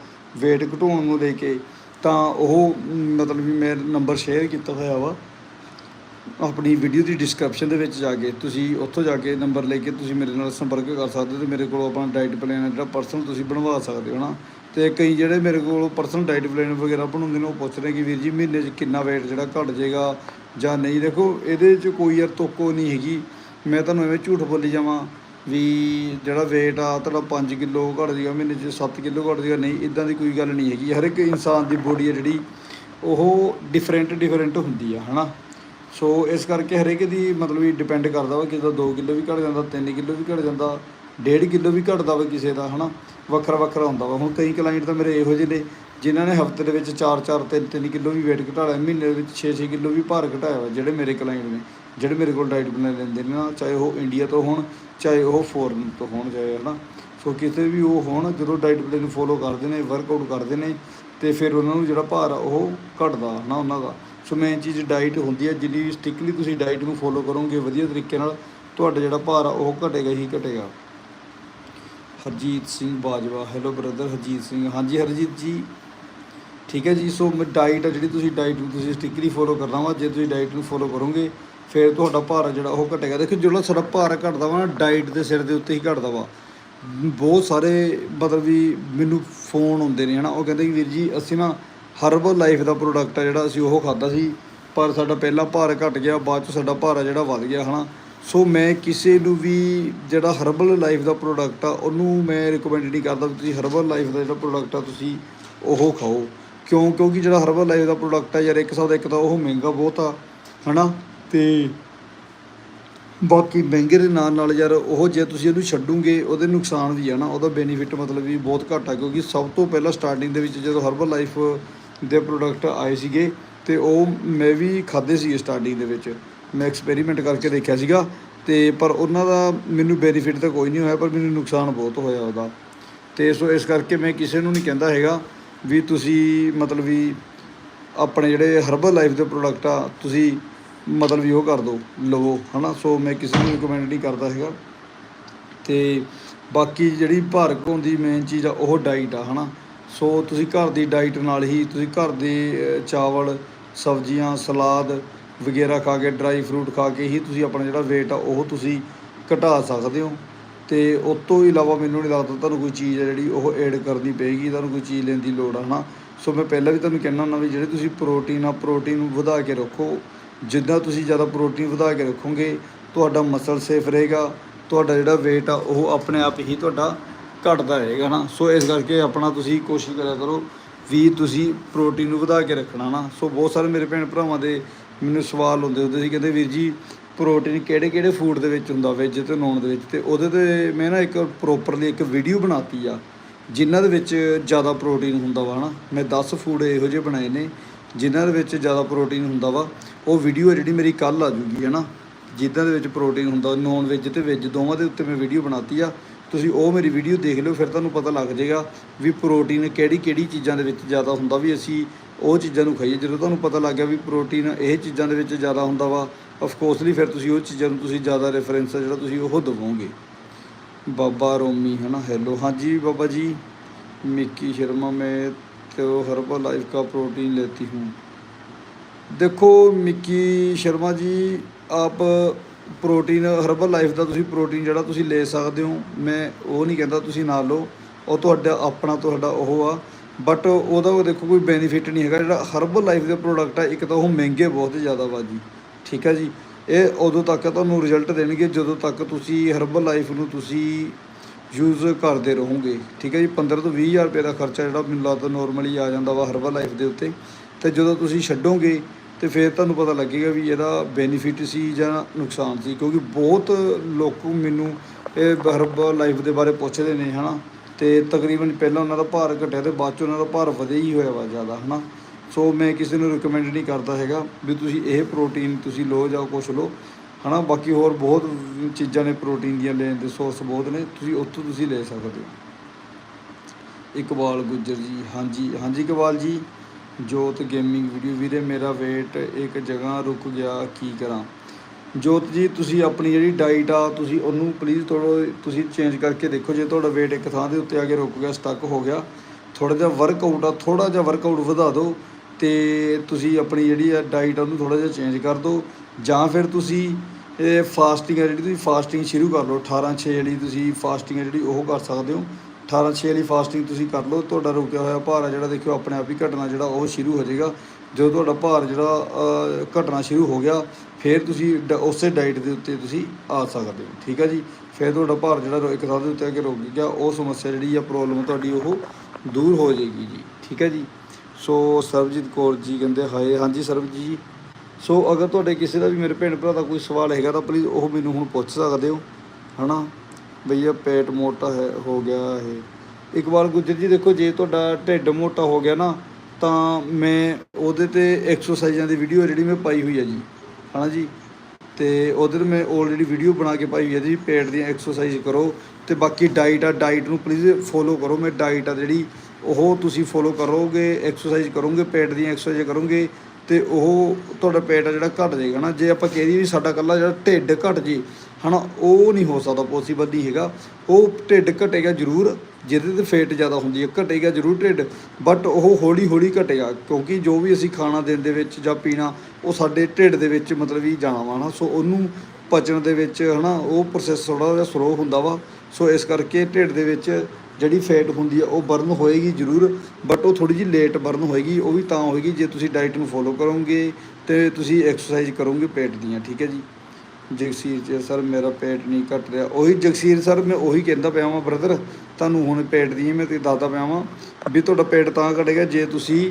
weight ਘਟਾਉਣ ਨੂੰ ਲੈ ਕੇ, ਤਾਂ ਉਹ, ਮਤਲਬ ਵੀ ਮੈਂ ਨੰਬਰ ਸ਼ੇਅਰ ਕੀਤਾ ਹੋਇਆ ਵਾ। ਆਪਣੀ ਵੀਡੀਓ ਦੀ ਡਿਸਕ੍ਰਿਪਸ਼ਨ ਦੇ ਵਿੱਚ ਜਾ ਕੇ, ਤੁਸੀਂ ਉੱਥੋਂ ਜਾ ਕੇ ਨੰਬਰ ਲੈ ਕੇ ਤੁਸੀਂ ਮੇਰੇ ਨਾਲ ਸੰਪਰਕ ਕਰ ਸਕਦੇ ਹੋ ਤੇ ਮੇਰੇ ਕੋਲੋਂ ਆਪਣਾ ਡਾਈਟ ਪਲਾਨ ਜਿਹੜਾ ਪਰਸਨਲ ਤੁਸੀਂ ਬਣਵਾ ਸਕਦੇ ਹੋ ਨਾ ਤੇ ਕਈ ਜਿਹੜੇ ਮੇਰੇ ਕੋਲ ਪਰਸਨਲ ਡਾਈਟ ਪਲਾਨ ਵਗੈਰਾ ਬਣਾਉਂਦੇ ਨੇ, ਉਹ ਪੁੱਛ ਰਹੇ ਕਿ ਵੀਰ ਜੀ ਮਹੀਨੇ 'ਚ ਕਿੰਨਾ weight ਜਿਹੜਾ ਘਟ ਜਾਏਗਾ ਜਾਂ ਨਹੀਂ? ਦੇਖੋ, ਇਹਦੇ 'ਚ ਕੋਈ ਯਾਰ ਤੋਕੋ ਨਹੀਂ ਹੈਗੀ। ਮੈਂ ਤੁਹਾਨੂੰ ਐਵੇਂ ਝੂਠ ਬੋਲੀ ਜਾਵਾਂ ਵੀ ਜਿਹੜਾ weight ਆ, ਤੁਹਾਡਾ 5 ਕਿਲੋ ਘਟ ਜਾਏਗਾ, ਮਹੀਨੇ 'ਚ 7 ਕਿਲੋ ਘਟ ਜਾਏਗਾ। ਨਹੀਂ ਇਦਾਂ ਦੀ ਕੋਈ ਗੱਲ ਨਹੀਂ ਹੈਗੀ। ਹਰ ਇੱਕ ਇਨਸਾਨ ਦੀ ਬੋਡੀ ਹੈ ਜਿਹੜੀ, ਉਹ ਡਿਫਰੈਂਟ ਡਿਫਰੈਂਟ ਹੁੰਦੀ ਆ, ਹਨਾ? ਸੋ ਇਸ ਕਰਕੇ ਹਰੇਕ ਦੀ ਮਤਲਬ ਵੀ ਡਿਪੈਂਡ ਕਰਦਾ ਵਾ ਕਿਸੇ ਦਾ 2 ਕਿਲੋ ਵੀ ਘਟ ਜਾਂਦਾ 3 ਕਿਲੋ ਵੀ ਘਟ ਜਾਂਦਾ 1.5 ਕਿਲੋ ਵੀ ਘਟਦਾ ਵਾ ਕਿਸੇ ਦਾ, ਹਨਾ? ਵੱਖਰਾ ਵੱਖਰਾ ਹੁੰਦਾ ਵਾ। ਹੁਣ ਕਈ ਕਲਾਇੰਟ ਤਾਂ ਮੇਰੇ ਇਹੋ ਜਿਹੇ ਨੇ, ਜਿਨ੍ਹਾਂ ਨੇ ਹਫ਼ਤੇ ਦੇ ਵਿੱਚ 4-4 3-3 ਕਿਲੋ ਵੀ weight ਘਟਾ ਲਿਆ, ਮਹੀਨੇ ਦੇ ਵਿੱਚ 6-6 ਕਿਲੋ ਵੀ ਭਾਰ ਘਟਾਇਆ ਵਾ, ਜਿਹੜੇ ਮੇਰੇ ਕਲਾਇੰਟ ਨੇ, ਜਿਹੜੇ ਮੇਰੇ ਕੋਲ ਡਾਈਟ ਪਲਾਨ ਲੈਂਦੇ ਨੇ ਨਾ, ਚਾਹੇ ਉਹ ਇੰਡੀਆ ਤੋਂ ਹੋਣ, ਚਾਹੇ ਉਹ ਫੋਰਨ ਤੋਂ ਹੋਣ ਚਾਹੇ ਹਨਾ। ਸੋ ਕਿਤੇ ਵੀ ਉਹ ਹੋਣ, ਜਦੋਂ ਡਾਈਟ ਪਲਾਨ ਨੂੰ ਫੋਲੋ ਕਰਦੇ ਨੇ ਵਰਕਆਊਟ ਕਰਦੇ ਨੇ, ਤੇ ਫਿਰ ਉਹਨਾਂ ਨੂੰ ਜਿਹੜਾ ਭਾਰ ਆ, ਉਹ ਘਟਦਾ ਨਾ ਉਹਨਾਂ ਦਾ। ਸੋ ਮੇਨ ਚੀਜ਼ ਡਾਈਟ ਹੁੰਦੀ ਹੈ ਜਿੰਨੀ ਸਟਿਕਲੀ ਤੁਸੀਂ ਡਾਈਟ ਨੂੰ ਫੋਲੋ ਕਰੋਗੇ, ਵਧੀਆ ਤਰੀਕੇ ਨਾਲ ਤੁਹਾਡਾ ਜਿਹੜਾ ਭਾਰ ਆ, ਉਹ ਘਟੇਗਾ ਹੀ ਘਟੇਗਾ। Harjeet Singh Bajwa hello brother Harjeet Singh. ਹਾਂਜੀ ਹਰਜੀਤ ਜੀ। ਠੀਕ ਹੈ ਜੀ ਸੋ ਡਾਈਟ ਆ ਜਿਹੜੀ ਤੁਸੀਂ ਡਾਈਟ ਨੂੰ ਤੁਸੀਂ ਸਟ੍ਰਿਕਟਲੀ ਫੋਲੋ ਕਰਨਾ ਵਾ, ਜੇ ਤੁਸੀਂ ਡਾਈਟ ਨੂੰ ਫੋਲੋ ਕਰੋਗੇ, ਫਿਰ ਤੁਹਾਡਾ ਭਾਰ ਜਿਹੜਾ ਉਹ ਘਟੇਗਾ। ਦੇਖੋ, ਜਿਹੜਾ ਸਾਡਾ ਭਾਰ ਘਟਦਾ ਵਾ ਨਾ ਡਾਈਟ ਦੇ ਸਿਰ ਦੇ ਉੱਤੇ ਹੀ ਘਟਦਾ ਵਾ। ਬਹੁਤ ਸਾਰੇ ਮਤਲਬ ਵੀ ਮੈਨੂੰ ਫੋਨ ਆਉਂਦੇ ਨੇ ਹਨਾ, ਉਹ ਕਹਿੰਦੇ ਕਿ ਵੀਰ ਜੀ, ਅਸੀਂ ਨਾ ਹਰਬਲ ਲਾਈਫ ਦਾ ਪ੍ਰੋਡਕਟ ਆ ਜਿਹੜਾ ਅਸੀਂ ਉਹ ਖਾਦਾ ਸੀ, ਪਰ ਸਾਡਾ ਪਹਿਲਾ ਭਾਰ ਘਟ ਗਿਆ, ਬਾਅਦ ਚ ਸਾਡਾ ਭਾਰ ਜਿਹੜਾ ਵੱਧ ਗਿਆ, ਹਨਾ। ਸੋ ਮੈਂ ਕਿਸੇ ਨੂੰ ਵੀ ਜਿਹੜਾ ਹਰਬਲ ਲਾਈਫ ਦਾ ਪ੍ਰੋਡਕਟ ਆ, ਉਹਨੂੰ ਮੈਂ ਰਿਕਮੈਂਡ ਨਹੀਂ ਕਰਦਾ ਵੀ ਤੁਸੀਂ ਹਰਬਲ ਲਾਈਫ ਦਾ ਜਿਹੜਾ ਪ੍ਰੋਡਕਟ ਆ, ਤੁਸੀਂ ਉਹ ਖਾਓ। ਕਿਉਂ? ਕਿਉਂਕਿ ਜਿਹੜਾ ਹਰਬਲ ਲਾਈਫ ਦਾ ਪ੍ਰੋਡਕਟ ਆ ਯਾਰ, ਇੱਕ ਹਿਸਾਬ ਦਾ ਇੱਕ ਤਾਂ ਉਹ ਮਹਿੰਗਾ ਬਹੁਤ ਆ, ਹਨਾ? ਤੇ ਬਾਕੀ ਮਹਿੰਗੇ ਦੇ ਨਾਲ ਨਾਲ ਯਾਰ, ਉਹ ਜੇ ਤੁਸੀਂ ਇਹਨੂੰ ਛੱਡੋਗੇ, ਉਹਦੇ ਨੁਕਸਾਨ ਵੀ ਆ ਨਾ। ਉਹਦਾ ਬੈਨੀਫਿਟ ਮਤਲਬ ਵੀ ਬਹੁਤ ਘੱਟ ਆ, ਕਿਉਂਕਿ ਸਭ ਤੋਂ ਪਹਿਲਾਂ ਸਟਾਰਟਿੰਗ ਦੇ ਵਿੱਚ ਜਦੋਂ ਹਰਬਲ ਲਾਈਫ ਦੇ ਪ੍ਰੋਡਕਟ ਆਏ ਸੀਗੇ, ਤੇ ਉਹ ਮੈਂ ਵੀ ਖਾਦੇ ਸੀ ਸਟਾਰਟਿੰਗ ਦੇ ਵਿੱਚ। ਮੈਂ ਐਕਸਪੈਰੀਮੈਂਟ ਕਰਕੇ ਦੇਖਿਆ ਸੀਗਾ ਤੇ ਪਰ ਉਹਨਾਂ ਦਾ ਮੈਨੂੰ ਬੈਨੀਫਿਟ ਤਾਂ ਕੋਈ ਨਹੀਂ ਹੋਇਆ, ਪਰ ਮੈਨੂੰ ਨੁਕਸਾਨ ਬਹੁਤ ਹੋਇਆ ਉਹਦਾ। ਤੇ ਸੋ ਇਸ ਕਰਕੇ ਮੈਂ ਕਿਸੇ ਨੂੰ ਨਹੀਂ ਕਹਿੰਦਾ ਹੈਗਾ ਵੀ ਤੁਸੀਂ ਮਤਲਬ ਵੀ ਆਪਣੇ ਜਿਹੜੇ ਹਰਬਲ ਲਾਈਫ ਦੇ ਪ੍ਰੋਡਕਟ ਆ, ਤੁਸੀਂ ਮਤਲਬ ਵੀ ਉਹ ਕਰ ਦਿਓ, ਲਵੋ, ਹਨਾ? ਸੋ ਮੈਂ ਕਿਸੇ ਨੂੰ ਰਿਕਮੈਂਡ ਨਹੀਂ ਕਰਦਾ ਹੈਗਾ। ਤੇ ਬਾਕੀ ਜਿਹੜੀ ਭਾਰ ਘਟਾਉਣ ਦੀ ਮੇਨ ਚੀਜ਼ ਆ, ਉਹ ਡਾਈਟ ਆ, ਹਨਾ? ਸੋ ਤੁਸੀਂ ਘਰ ਦੀ ਡਾਈਟ ਨਾਲ ਹੀ ਤੁਸੀਂ ਘਰ ਦੇ ਚਾਵਲ, ਸਬਜ਼ੀਆਂ, ਸਲਾਦ ਵਗੈਰਾ ਖਾ ਕੇ, ਡਰਾਈ ਫਰੂਟ ਖਾ ਕੇ ਹੀ ਤੁਸੀਂ ਆਪਣਾ ਜਿਹੜਾ weight ਆ ਉਹ ਤੁਸੀਂ ਘਟਾ ਸਕਦੇ ਹੋ। ਤੇ ਉਸ ਤੋਂ ਇਲਾਵਾ ਮੈਨੂੰ ਨਹੀਂ ਲੱਗਦਾ ਤੁਹਾਨੂੰ ਕੋਈ ਚੀਜ਼ ਆ ਜਿਹੜੀ ਉਹ ਐਡ ਕਰਨੀ ਪਏਗੀ, ਤੁਹਾਨੂੰ ਕੋਈ ਚੀਜ਼ ਲੈਣ ਦੀ ਲੋੜ ਆ, ਹਨਾ? ਸੋ ਮੈਂ ਪਹਿਲਾਂ ਵੀ ਤੁਹਾਨੂੰ ਕਹਿਣਾ ਹੁੰਦਾ ਵੀ ਜਿਹੜੇ ਤੁਸੀਂ ਪ੍ਰੋਟੀਨ ਆ ਪ੍ਰੋਟੀਨ ਨੂੰ ਵਧਾ ਕੇ ਰੱਖੋ। ਜਿੱਦਾਂ ਤੁਸੀਂ ਜ਼ਿਆਦਾ ਪ੍ਰੋਟੀਨ ਵਧਾ ਕੇ ਰੱਖੋਗੇ, ਤੁਹਾਡਾ ਮਸਲ ਸੇਫ ਰਹੇਗਾ, ਤੁਹਾਡਾ ਜਿਹੜਾ weight ਆ ਉਹ ਆਪਣੇ ਆਪ ਹੀ ਤੁਹਾਡਾ ਘਟਦਾ ਰਹੇਗਾ ਨਾ ਸੋ ਇਸ ਕਰਕੇ ਆਪਣਾ ਤੁਸੀਂ ਕੋਸ਼ਿਸ਼ ਕਰਿਆ ਕਰੋ ਵੀ ਤੁਸੀਂ ਪ੍ਰੋਟੀਨ ਨੂੰ ਵਧਾ ਕੇ ਰੱਖਣਾ ਨਾ ਸੋ ਬਹੁਤ ਸਾਰੇ ਮੇਰੇ ਭੈਣ ਭਰਾਵਾਂ ਦੇ ਮੈਨੂੰ ਸਵਾਲ ਹੁੰਦੇ ਹੁੰਦੇ ਸੀ, ਕਹਿੰਦੇ ਵੀਰ ਜੀ ਪ੍ਰੋਟੀਨ ਕਿਹੜੇ ਕਿਹੜੇ ਫੂਡ ਦੇ ਵਿੱਚ ਹੁੰਦਾ ਵੈਜ ਤੇ ਨੌਨ ਦੇ ਵਿੱਚ ਤੇ। ਉਹਦੇ ਤੇ ਮੈਂ ਨਾ ਇੱਕ ਪ੍ਰੋਪਰਲੀ ਇੱਕ ਵੀਡੀਓ ਬਣਾਤੀ ਆ, ਜਿਨ੍ਹਾਂ ਦੇ ਵਿੱਚ ਜ਼ਿਆਦਾ ਪ੍ਰੋਟੀਨ ਹੁੰਦਾ ਵਾ, ਹਨਾ। ਮੈਂ 10 ਫੂਡ ਇਹੋ ਜਿਹੇ ਬਣਾਏ ਨੇ, ਜਿਨ੍ਹਾਂ ਦੇ ਵਿੱਚ ਜ਼ਿਆਦਾ ਪ੍ਰੋਟੀਨ ਹੁੰਦਾ ਵਾ। ਉਹ ਵੀਡੀਓ ਜਿਹੜੀ ਮੇਰੀ ਕੱਲ ਆ ਜੂਗੀ, ਹਨਾ। ਜਿੱਦਾਂ ਦੇ ਵਿੱਚ ਪ੍ਰੋਟੀਨ ਹੁੰਦਾ ਨੌਨ ਵੈਜ ਤੇ ਵੈਜ ਦੋਵਾਂ ਦੇ ਉੱਤੇ ਮੈਂ ਵੀਡੀਓ ਬਣਾਤੀ ਆ। ਤੁਸੀਂ ਉਹ ਮੇਰੀ ਵੀਡੀਓ ਦੇਖ ਲਿਓ, ਫਿਰ ਤੁਹਾਨੂੰ ਪਤਾ ਲੱਗ ਜਾਏਗਾ ਵੀ ਪ੍ਰੋਟੀਨ ਕਿਹੜੀ ਕਿਹੜੀ ਚੀਜ਼ਾਂ ਦੇ ਵਿੱਚ ਜ਼ਿਆਦਾ ਹੁੰਦਾ ਵੀ ਅਸੀਂ ਉਹ ਚੀਜ਼ਾਂ ਨੂੰ ਖਾਈਏ ਜਦੋਂ ਤੁਹਾਨੂੰ ਪਤਾ ਲੱਗ ਗਿਆ ਵੀ ਪ੍ਰੋਟੀਨ ਇਹ ਚੀਜ਼ਾਂ ਦੇ ਵਿੱਚ ਜ਼ਿਆਦਾ ਹੁੰਦਾ ਵਾ ਆਫ ਕੋਰਸਲੀ ਫਿਰ ਤੁਸੀਂ ਉਹ ਚੀਜ਼ਾਂ ਨੂੰ ਤੁਸੀਂ ਜ਼ਿਆਦਾ ਰੈਫਰੈਂਸ ਜਿਹੜਾ ਤੁਸੀਂ ਉਹ ਦਵੋਗੇ ਬਾਬਾ ਰੋਮੀ ਹੈ ਨਾ ਹੈਲੋ ਹਾਂਜੀ बाबा जी मिक्की शर्मा मैं तो हर्बल लाइफ का प्रोटीन लेती हूँ ਦੇਖੋ ਮਿੱਕੀ ਸ਼ਰਮਾ ਜੀ ਆਪ ਪ੍ਰੋਟੀਨ ਹਰਬਲ ਲਾਈਫ ਦਾ ਤੁਸੀਂ ਪ੍ਰੋਟੀਨ ਜਿਹੜਾ ਤੁਸੀਂ ਲੈ ਸਕਦੇ ਹੋ ਮੈਂ ਉਹ ਨਹੀਂ ਕਹਿੰਦਾ ਤੁਸੀਂ ਨਾ ਲਓ ਉਹ ਤੁਹਾਡਾ ਆਪਣਾ ਤੁਹਾਡਾ ਉਹ ਆ ਬਟ ਉਹਦਾ ਦੇਖੋ ਕੋਈ ਬੈਨੀਫਿਟ ਨਹੀਂ ਹੈਗਾ। ਜਿਹੜਾ ਹਰਬਲ ਲਾਈਫ ਦੇ ਪ੍ਰੋਡਕਟ ਆ, ਇੱਕ ਤਾਂ ਉਹ ਮਹਿੰਗੇ ਬਹੁਤ ਜ਼ਿਆਦਾ ਵਾ ਜੀ। ਠੀਕ ਹੈ ਜੀ? ਇਹ ਉਦੋਂ ਤੱਕ ਤੁਹਾਨੂੰ ਰਿਜ਼ਲਟ ਦੇਣਗੇ ਜਦੋਂ ਤੱਕ ਤੁਸੀਂ ਹਰਬਲ ਲਾਈਫ ਨੂੰ ਤੁਸੀਂ ਯੂਜ਼ ਕਰਦੇ ਰਹੋਗੇ। ਠੀਕ ਹੈ ਜੀ? 15 ਤੋਂ 20 ਹਜ਼ਾਰ ਰੁਪਏ ਦਾ ਖਰਚਾ ਜਿਹੜਾ ਮੈਨੂੰ ਲੱਗਦਾ ਨਾਰਮਲੀ ਆ ਜਾਂਦਾ ਵਾ ਹਰਬਲ ਲਾਈਫ ਦੇ ਉੱਤੇ। ਤੇ ਜਦੋਂ ਤੁਸੀਂ ਛੱਡੋਗੇ, ਤੇ ਤੇ ਫਿਰ ਤੁਹਾਨੂੰ ਪਤਾ ਲੱਗੇਗਾ ਵੀ ਇਹਦਾ ਬੈਨੀਫਿਟ ਸੀ ਜਾਂ ਨੁਕਸਾਨ ਸੀ। ਕਿਉਂਕਿ ਬਹੁਤ ਲੋਕ ਮੈਨੂੰ ਇਹ ਹਰਬਲ ਲਾਈਫ ਦੇ ਬਾਰੇ ਪੁੱਛਦੇ ਨੇ, ਹਨਾ? ਤੇ ਤਕਰੀਬਨ ਪਹਿਲਾਂ ਉਹਨਾਂ ਦਾ ਭਾਰ ਘਟਿਆ ਤੇ ਬਾਅਦ ਚ ਉਹਨਾਂ ਦਾ ਭਾਰ ਵਧਿਆ ਹੀ ਹੋਇਆ ਵਾ ਜ਼ਿਆਦਾ, ਹਨਾ? ਸੋ ਮੈਂ ਕਿਸੇ ਨੂੰ ਰਿਕਮੈਂਡ ਨਹੀਂ ਕਰਦਾ ਹੈਗਾ ਵੀ ਤੁਸੀਂ ਇਹ ਪ੍ਰੋਟੀਨ ਤੁਸੀਂ ਲਓ ਜਾਂ ਕੁਛ ਲਓ, ਹਨਾ? ਬਾਕੀ ਹੋਰ ਬਹੁਤ ਚੀਜ਼ਾਂ ਨੇ ਪ੍ਰੋਟੀਨ ਦੀਆਂ ਲੈਣ ਦੇ ਸੋਰਸ ਬਹੁਤ ਨੇ, ਤੁਸੀਂ ਉੱਥੋਂ ਤੁਸੀਂ ਲੈ ਸਕਦੇ ਹੋ। ਇਕਬਾਲ ਗੁੱਜਰ ਜੀ, ਹਾਂਜੀ ਹਾਂਜੀ ਇਕਬਾਲ ਜੀ। ਜੋਤ ਗੇਮਿੰਗ ਵੀਡੀਓ ਵੀਰੇ ਮੇਰਾ weight ਇੱਕ ਜਗ੍ਹਾ ਰੁਕ ਗਿਆ, ਕੀ ਕਰਾਂ? ਜੋਤ ਜੀ ਤੁਸੀਂ ਆਪਣੀ ਜਿਹੜੀ ਡਾਈਟ ਆ ਤੁਸੀਂ ਉਹਨੂੰ ਪਲੀਜ਼ ਥੋੜਾ ਤੁਸੀਂ ਚੇਂਜ ਕਰਕੇ ਦੇਖੋ ਜੇ ਤੁਹਾਡਾ weight ਇੱਕ ਥਾਂ ਦੇ ਉੱਤੇ ਆ ਕੇ ਰੁਕ ਗਿਆ ਸਟਕ ਹੋ ਗਿਆ ਥੋੜਾ ਜਿਹਾ ਵਰਕਆਊਟ ਆ ਥੋੜਾ ਜਿਹਾ ਵਰਕਆਊਟ ਵਧਾ ਦਿਓ ਤੇ ਤੁਸੀਂ ਆਪਣੀ ਜਿਹੜੀ ਆ ਡਾਈਟ ਉਹਨੂੰ ਥੋੜਾ ਜਿਹਾ ਚੇਂਜ ਕਰ ਦਿਓ। ਜਾਂ ਫਿਰ ਤੁਸੀਂ ਇਹ ਫਾਸਟਿੰਗ ਆ ਜਿਹੜੀ ਤੁਸੀਂ ਫਾਸਟਿੰਗ ਸ਼ੁਰੂ ਕਰ ਲਓ 18 6 ਜਿਹੜੀ ਤੁਸੀਂ ਫਾਸਟਿੰਗ ਆ ਜਿਹੜੀ ਉਹ ਕਰ ਸਕਦੇ ਹੋ। 18 6 ਵਾਲੀ ਫਾਸਟਿੰਗ ਤੁਸੀਂ ਕਰ ਲਓ ਤੁਹਾਡਾ ਰੁਕਿਆ ਹੋਇਆ ਭਾਰ ਆ ਜਿਹੜਾ ਦੇਖਿਓ ਆਪਣੇ ਆਪ ਹੀ ਘਟਣਾ ਜਿਹੜਾ ਉਹ ਸ਼ੁਰੂ ਹੋ ਜਾਏਗਾ। ਜਦੋਂ ਤੁਹਾਡਾ ਭਾਰ ਜਿਹੜਾ ਅਹ, ਘਟਣਾ ਸ਼ੁਰੂ ਹੋ ਗਿਆ ਫਿਰ ਤੁਸੀਂ ਡ- ਉਸੇ ਡਾਈਟ ਦੇ ਉੱਤੇ ਤੁਸੀਂ ਆ ਸਕਦੇ ਹੋ। ਠੀਕ ਹੈ ਜੀ? ਫਿਰ ਤੁਹਾਡਾ ਭਾਰ ਜਿਹੜਾ ਰੋ- ਇੱਕ ਥਾਂ ਦੇ ਉੱਤੇ ਆ ਕੇ ਰੁਕ ਗਿਆ। ਉਹ ਸਮੱਸਿਆ ਜਿਹੜੀ ਆ ਪ੍ਰੋਬਲਮ ਤੁਹਾਡੀ ਉਹ ਦੂਰ ਹੋ ਜਾਏਗੀ ਜੀ। ਠੀਕ ਹੈ ਜੀ? ਸੋ ਸਰਬਜੀਤ ਕੌਰ ਜੀ ਕਹਿੰਦੇ, ਹਾਏ, ਹਾਂਜੀ ਸਰਬਜੀਤ ਜੀ। ਸੋ ਅਗਰ ਤੁਹਾਡੇ ਕਿਸੇ ਦਾ ਵੀ ਮੇਰੇ ਭੈਣ ਭਰਾ ਦਾ ਕੋਈ ਸਵਾਲ ਹੈਗਾ ਤਾਂ ਪਲੀਜ਼ ਉਹ ਮੈਨੂੰ ਹੁਣ ਪੁੱਛ ਸਕਦੇ ਹੋ। ਹਨਾ? ਭਈਆ ਪੇਟ ਮੋਟਾ ਹੈ, ਹੋ ਗਿਆ ਇਹ। ਵਾਰ ਗੁੱਜਰ ਜੀ, ਦੇਖੋ, ਜੇ ਤੁਹਾਡਾ ਢਿੱਡ ਮੋਟਾ ਹੋ ਗਿਆ ਨਾ, ਤਾਂ ਮੈਂ ਉਹਦੇ ਤੇ ਐਕਸਰਸਾਈਜ਼ਾਂ ਦੀ ਵੀਡੀਓ ਜਿਹੜੀ ਮੈਂ ਪਾਈ ਹੋਈ ਹੈ ਜੀ। ਹਨਾ ਜੀ। ਤੇ ਉਹਦੇ ਮੈਂ ਆਲਰੇਡੀ ਵੀਡੀਓ ਬਣਾ ਕੇ ਪਾਈ ਹੋਈ ਹੈ ਜੀ, ਪੇਟ ਦੀਆਂ ਐਕਸਰਸਾਈਜ਼ ਕਰੋ। ਤੇ ਬਾਕੀ ਡਾਈਟ ਆ ਡਾਈਟ ਨੂੰ ਪਲੀਜ਼ ਫੋਲੋ ਕਰੋ। ਮੈਂ ਡਾਈਟ ਆ ਜਿਹੜੀ, ਉਹ ਤੁਸੀਂ ਫੋਲੋ ਕਰੋਗੇ ਐਕਸਰਸਾਈਜ਼ ਕਰੋਗੇ, ਪੇਟ ਦੀਆਂ ਐਕਸਰਸਾਈਜ਼ ਕਰੋਗੇ, ਤੇ ਉਹ ਤੁਹਾਡਾ ਪੇਟ ਆ ਜਿਹੜਾ ਘਟ ਜਾਏਗਾ ਨਾ। ਜੇ ਆਪਾਂ ਕਹਿ ਦਈਏ ਵੀ ਸਾਡਾ ਕੱਲਾ ਜਿਹੜਾ ਢਿੱਡ ਘਟ ਜੀ ਹਨਾ, ਉਹ ਨਹੀਂ ਹੋ ਸਕਦਾ ਪੋਸੀਬਲ ਨਹੀਂ ਹੈਗਾ। ਉਹ ਢਿੱਡ ਘਟੇਗਾ ਜ਼ਰੂਰ, ਜਿਹਦੇ ਤੇ ਫੇਟ ਜ਼ਿਆਦਾ ਹੁੰਦੀ ਹੈ, ਘਟੇਗਾ ਜ਼ਰੂਰ ਢਿੱਡ ਬਟ ਉਹ ਹੌਲੀ ਹੌਲੀ ਘਟੇਗਾ, ਕਿਉਂਕਿ ਜੋ ਵੀ ਅਸੀਂ ਖਾਣਾ ਦਿਨ ਦੇ ਵਿੱਚ ਜਾਂ ਪੀਣਾ, ਉਹ ਸਾਡੇ ਢਿੱਡ ਦੇ ਵਿੱਚ ਮਤਲਬ ਹੀ ਜਾਣਾ ਵਾ ਨਾ ਸੋ ਉਹਨੂੰ ਪਚਣ ਦੇ ਵਿੱਚ ਹਨਾ, ਉਹ ਪ੍ਰੋਸੈਸ ਥੋੜਾ ਜਿਹਾ ਸਲੋ ਹੁੰਦਾ ਵਾ। ਸੋ ਇਸ ਕਰਕੇ ਢਿੱਡ ਦੇ ਵਿੱਚ ਜਿਹੜੀ ਫੈਟ ਹੁੰਦੀ ਆ, ਉਹ ਬਰਨ ਹੋਏਗੀ ਜ਼ਰੂਰ ਬਟ ਉਹ ਥੋੜੀ ਜਿਹੀ ਲੇਟ ਬਰਨ ਹੋਏਗੀ, ਉਹ ਵੀ ਤਾਂ ਹੋਏਗੀ ਜੇ ਤੁਸੀਂ ਡਾਈਟ ਨੂੰ ਫੋਲੋ ਕਰੋਗੇ ਤੇ ਤੁਸੀਂ ਐਕਸਰਸਾਈਜ਼ ਕਰੋਗੇ ਪੇਟ ਦੀਆਂ, ਠੀਕ ਹੈ ਜੀ? ਜਗਸੀਰ ਜੀ, ਸਰ, ਮੇਰਾ ਪੇਟ ਨਹੀਂ ਘਟ ਰਿਹਾ। ਉਹੀ ਜਗਸੀਰ ਸਰ, ਮੈਂ ਉਹੀ ਕਹਿੰਦਾ ਪਿਆ ਵਾਂ ਬ੍ਰਦਰ ਤੁਹਾਨੂੰ ਹੁਣ ਪੇਟ ਦੀ ਮੈਂ ਤੇ ਦੱਸਦਾ ਪਿਆ ਵਾਂ ਵੀ ਤੁਹਾਡਾ ਪੇਟ ਤਾਂ ਘਟੇਗਾ, ਜੇ ਤੁਸੀਂ,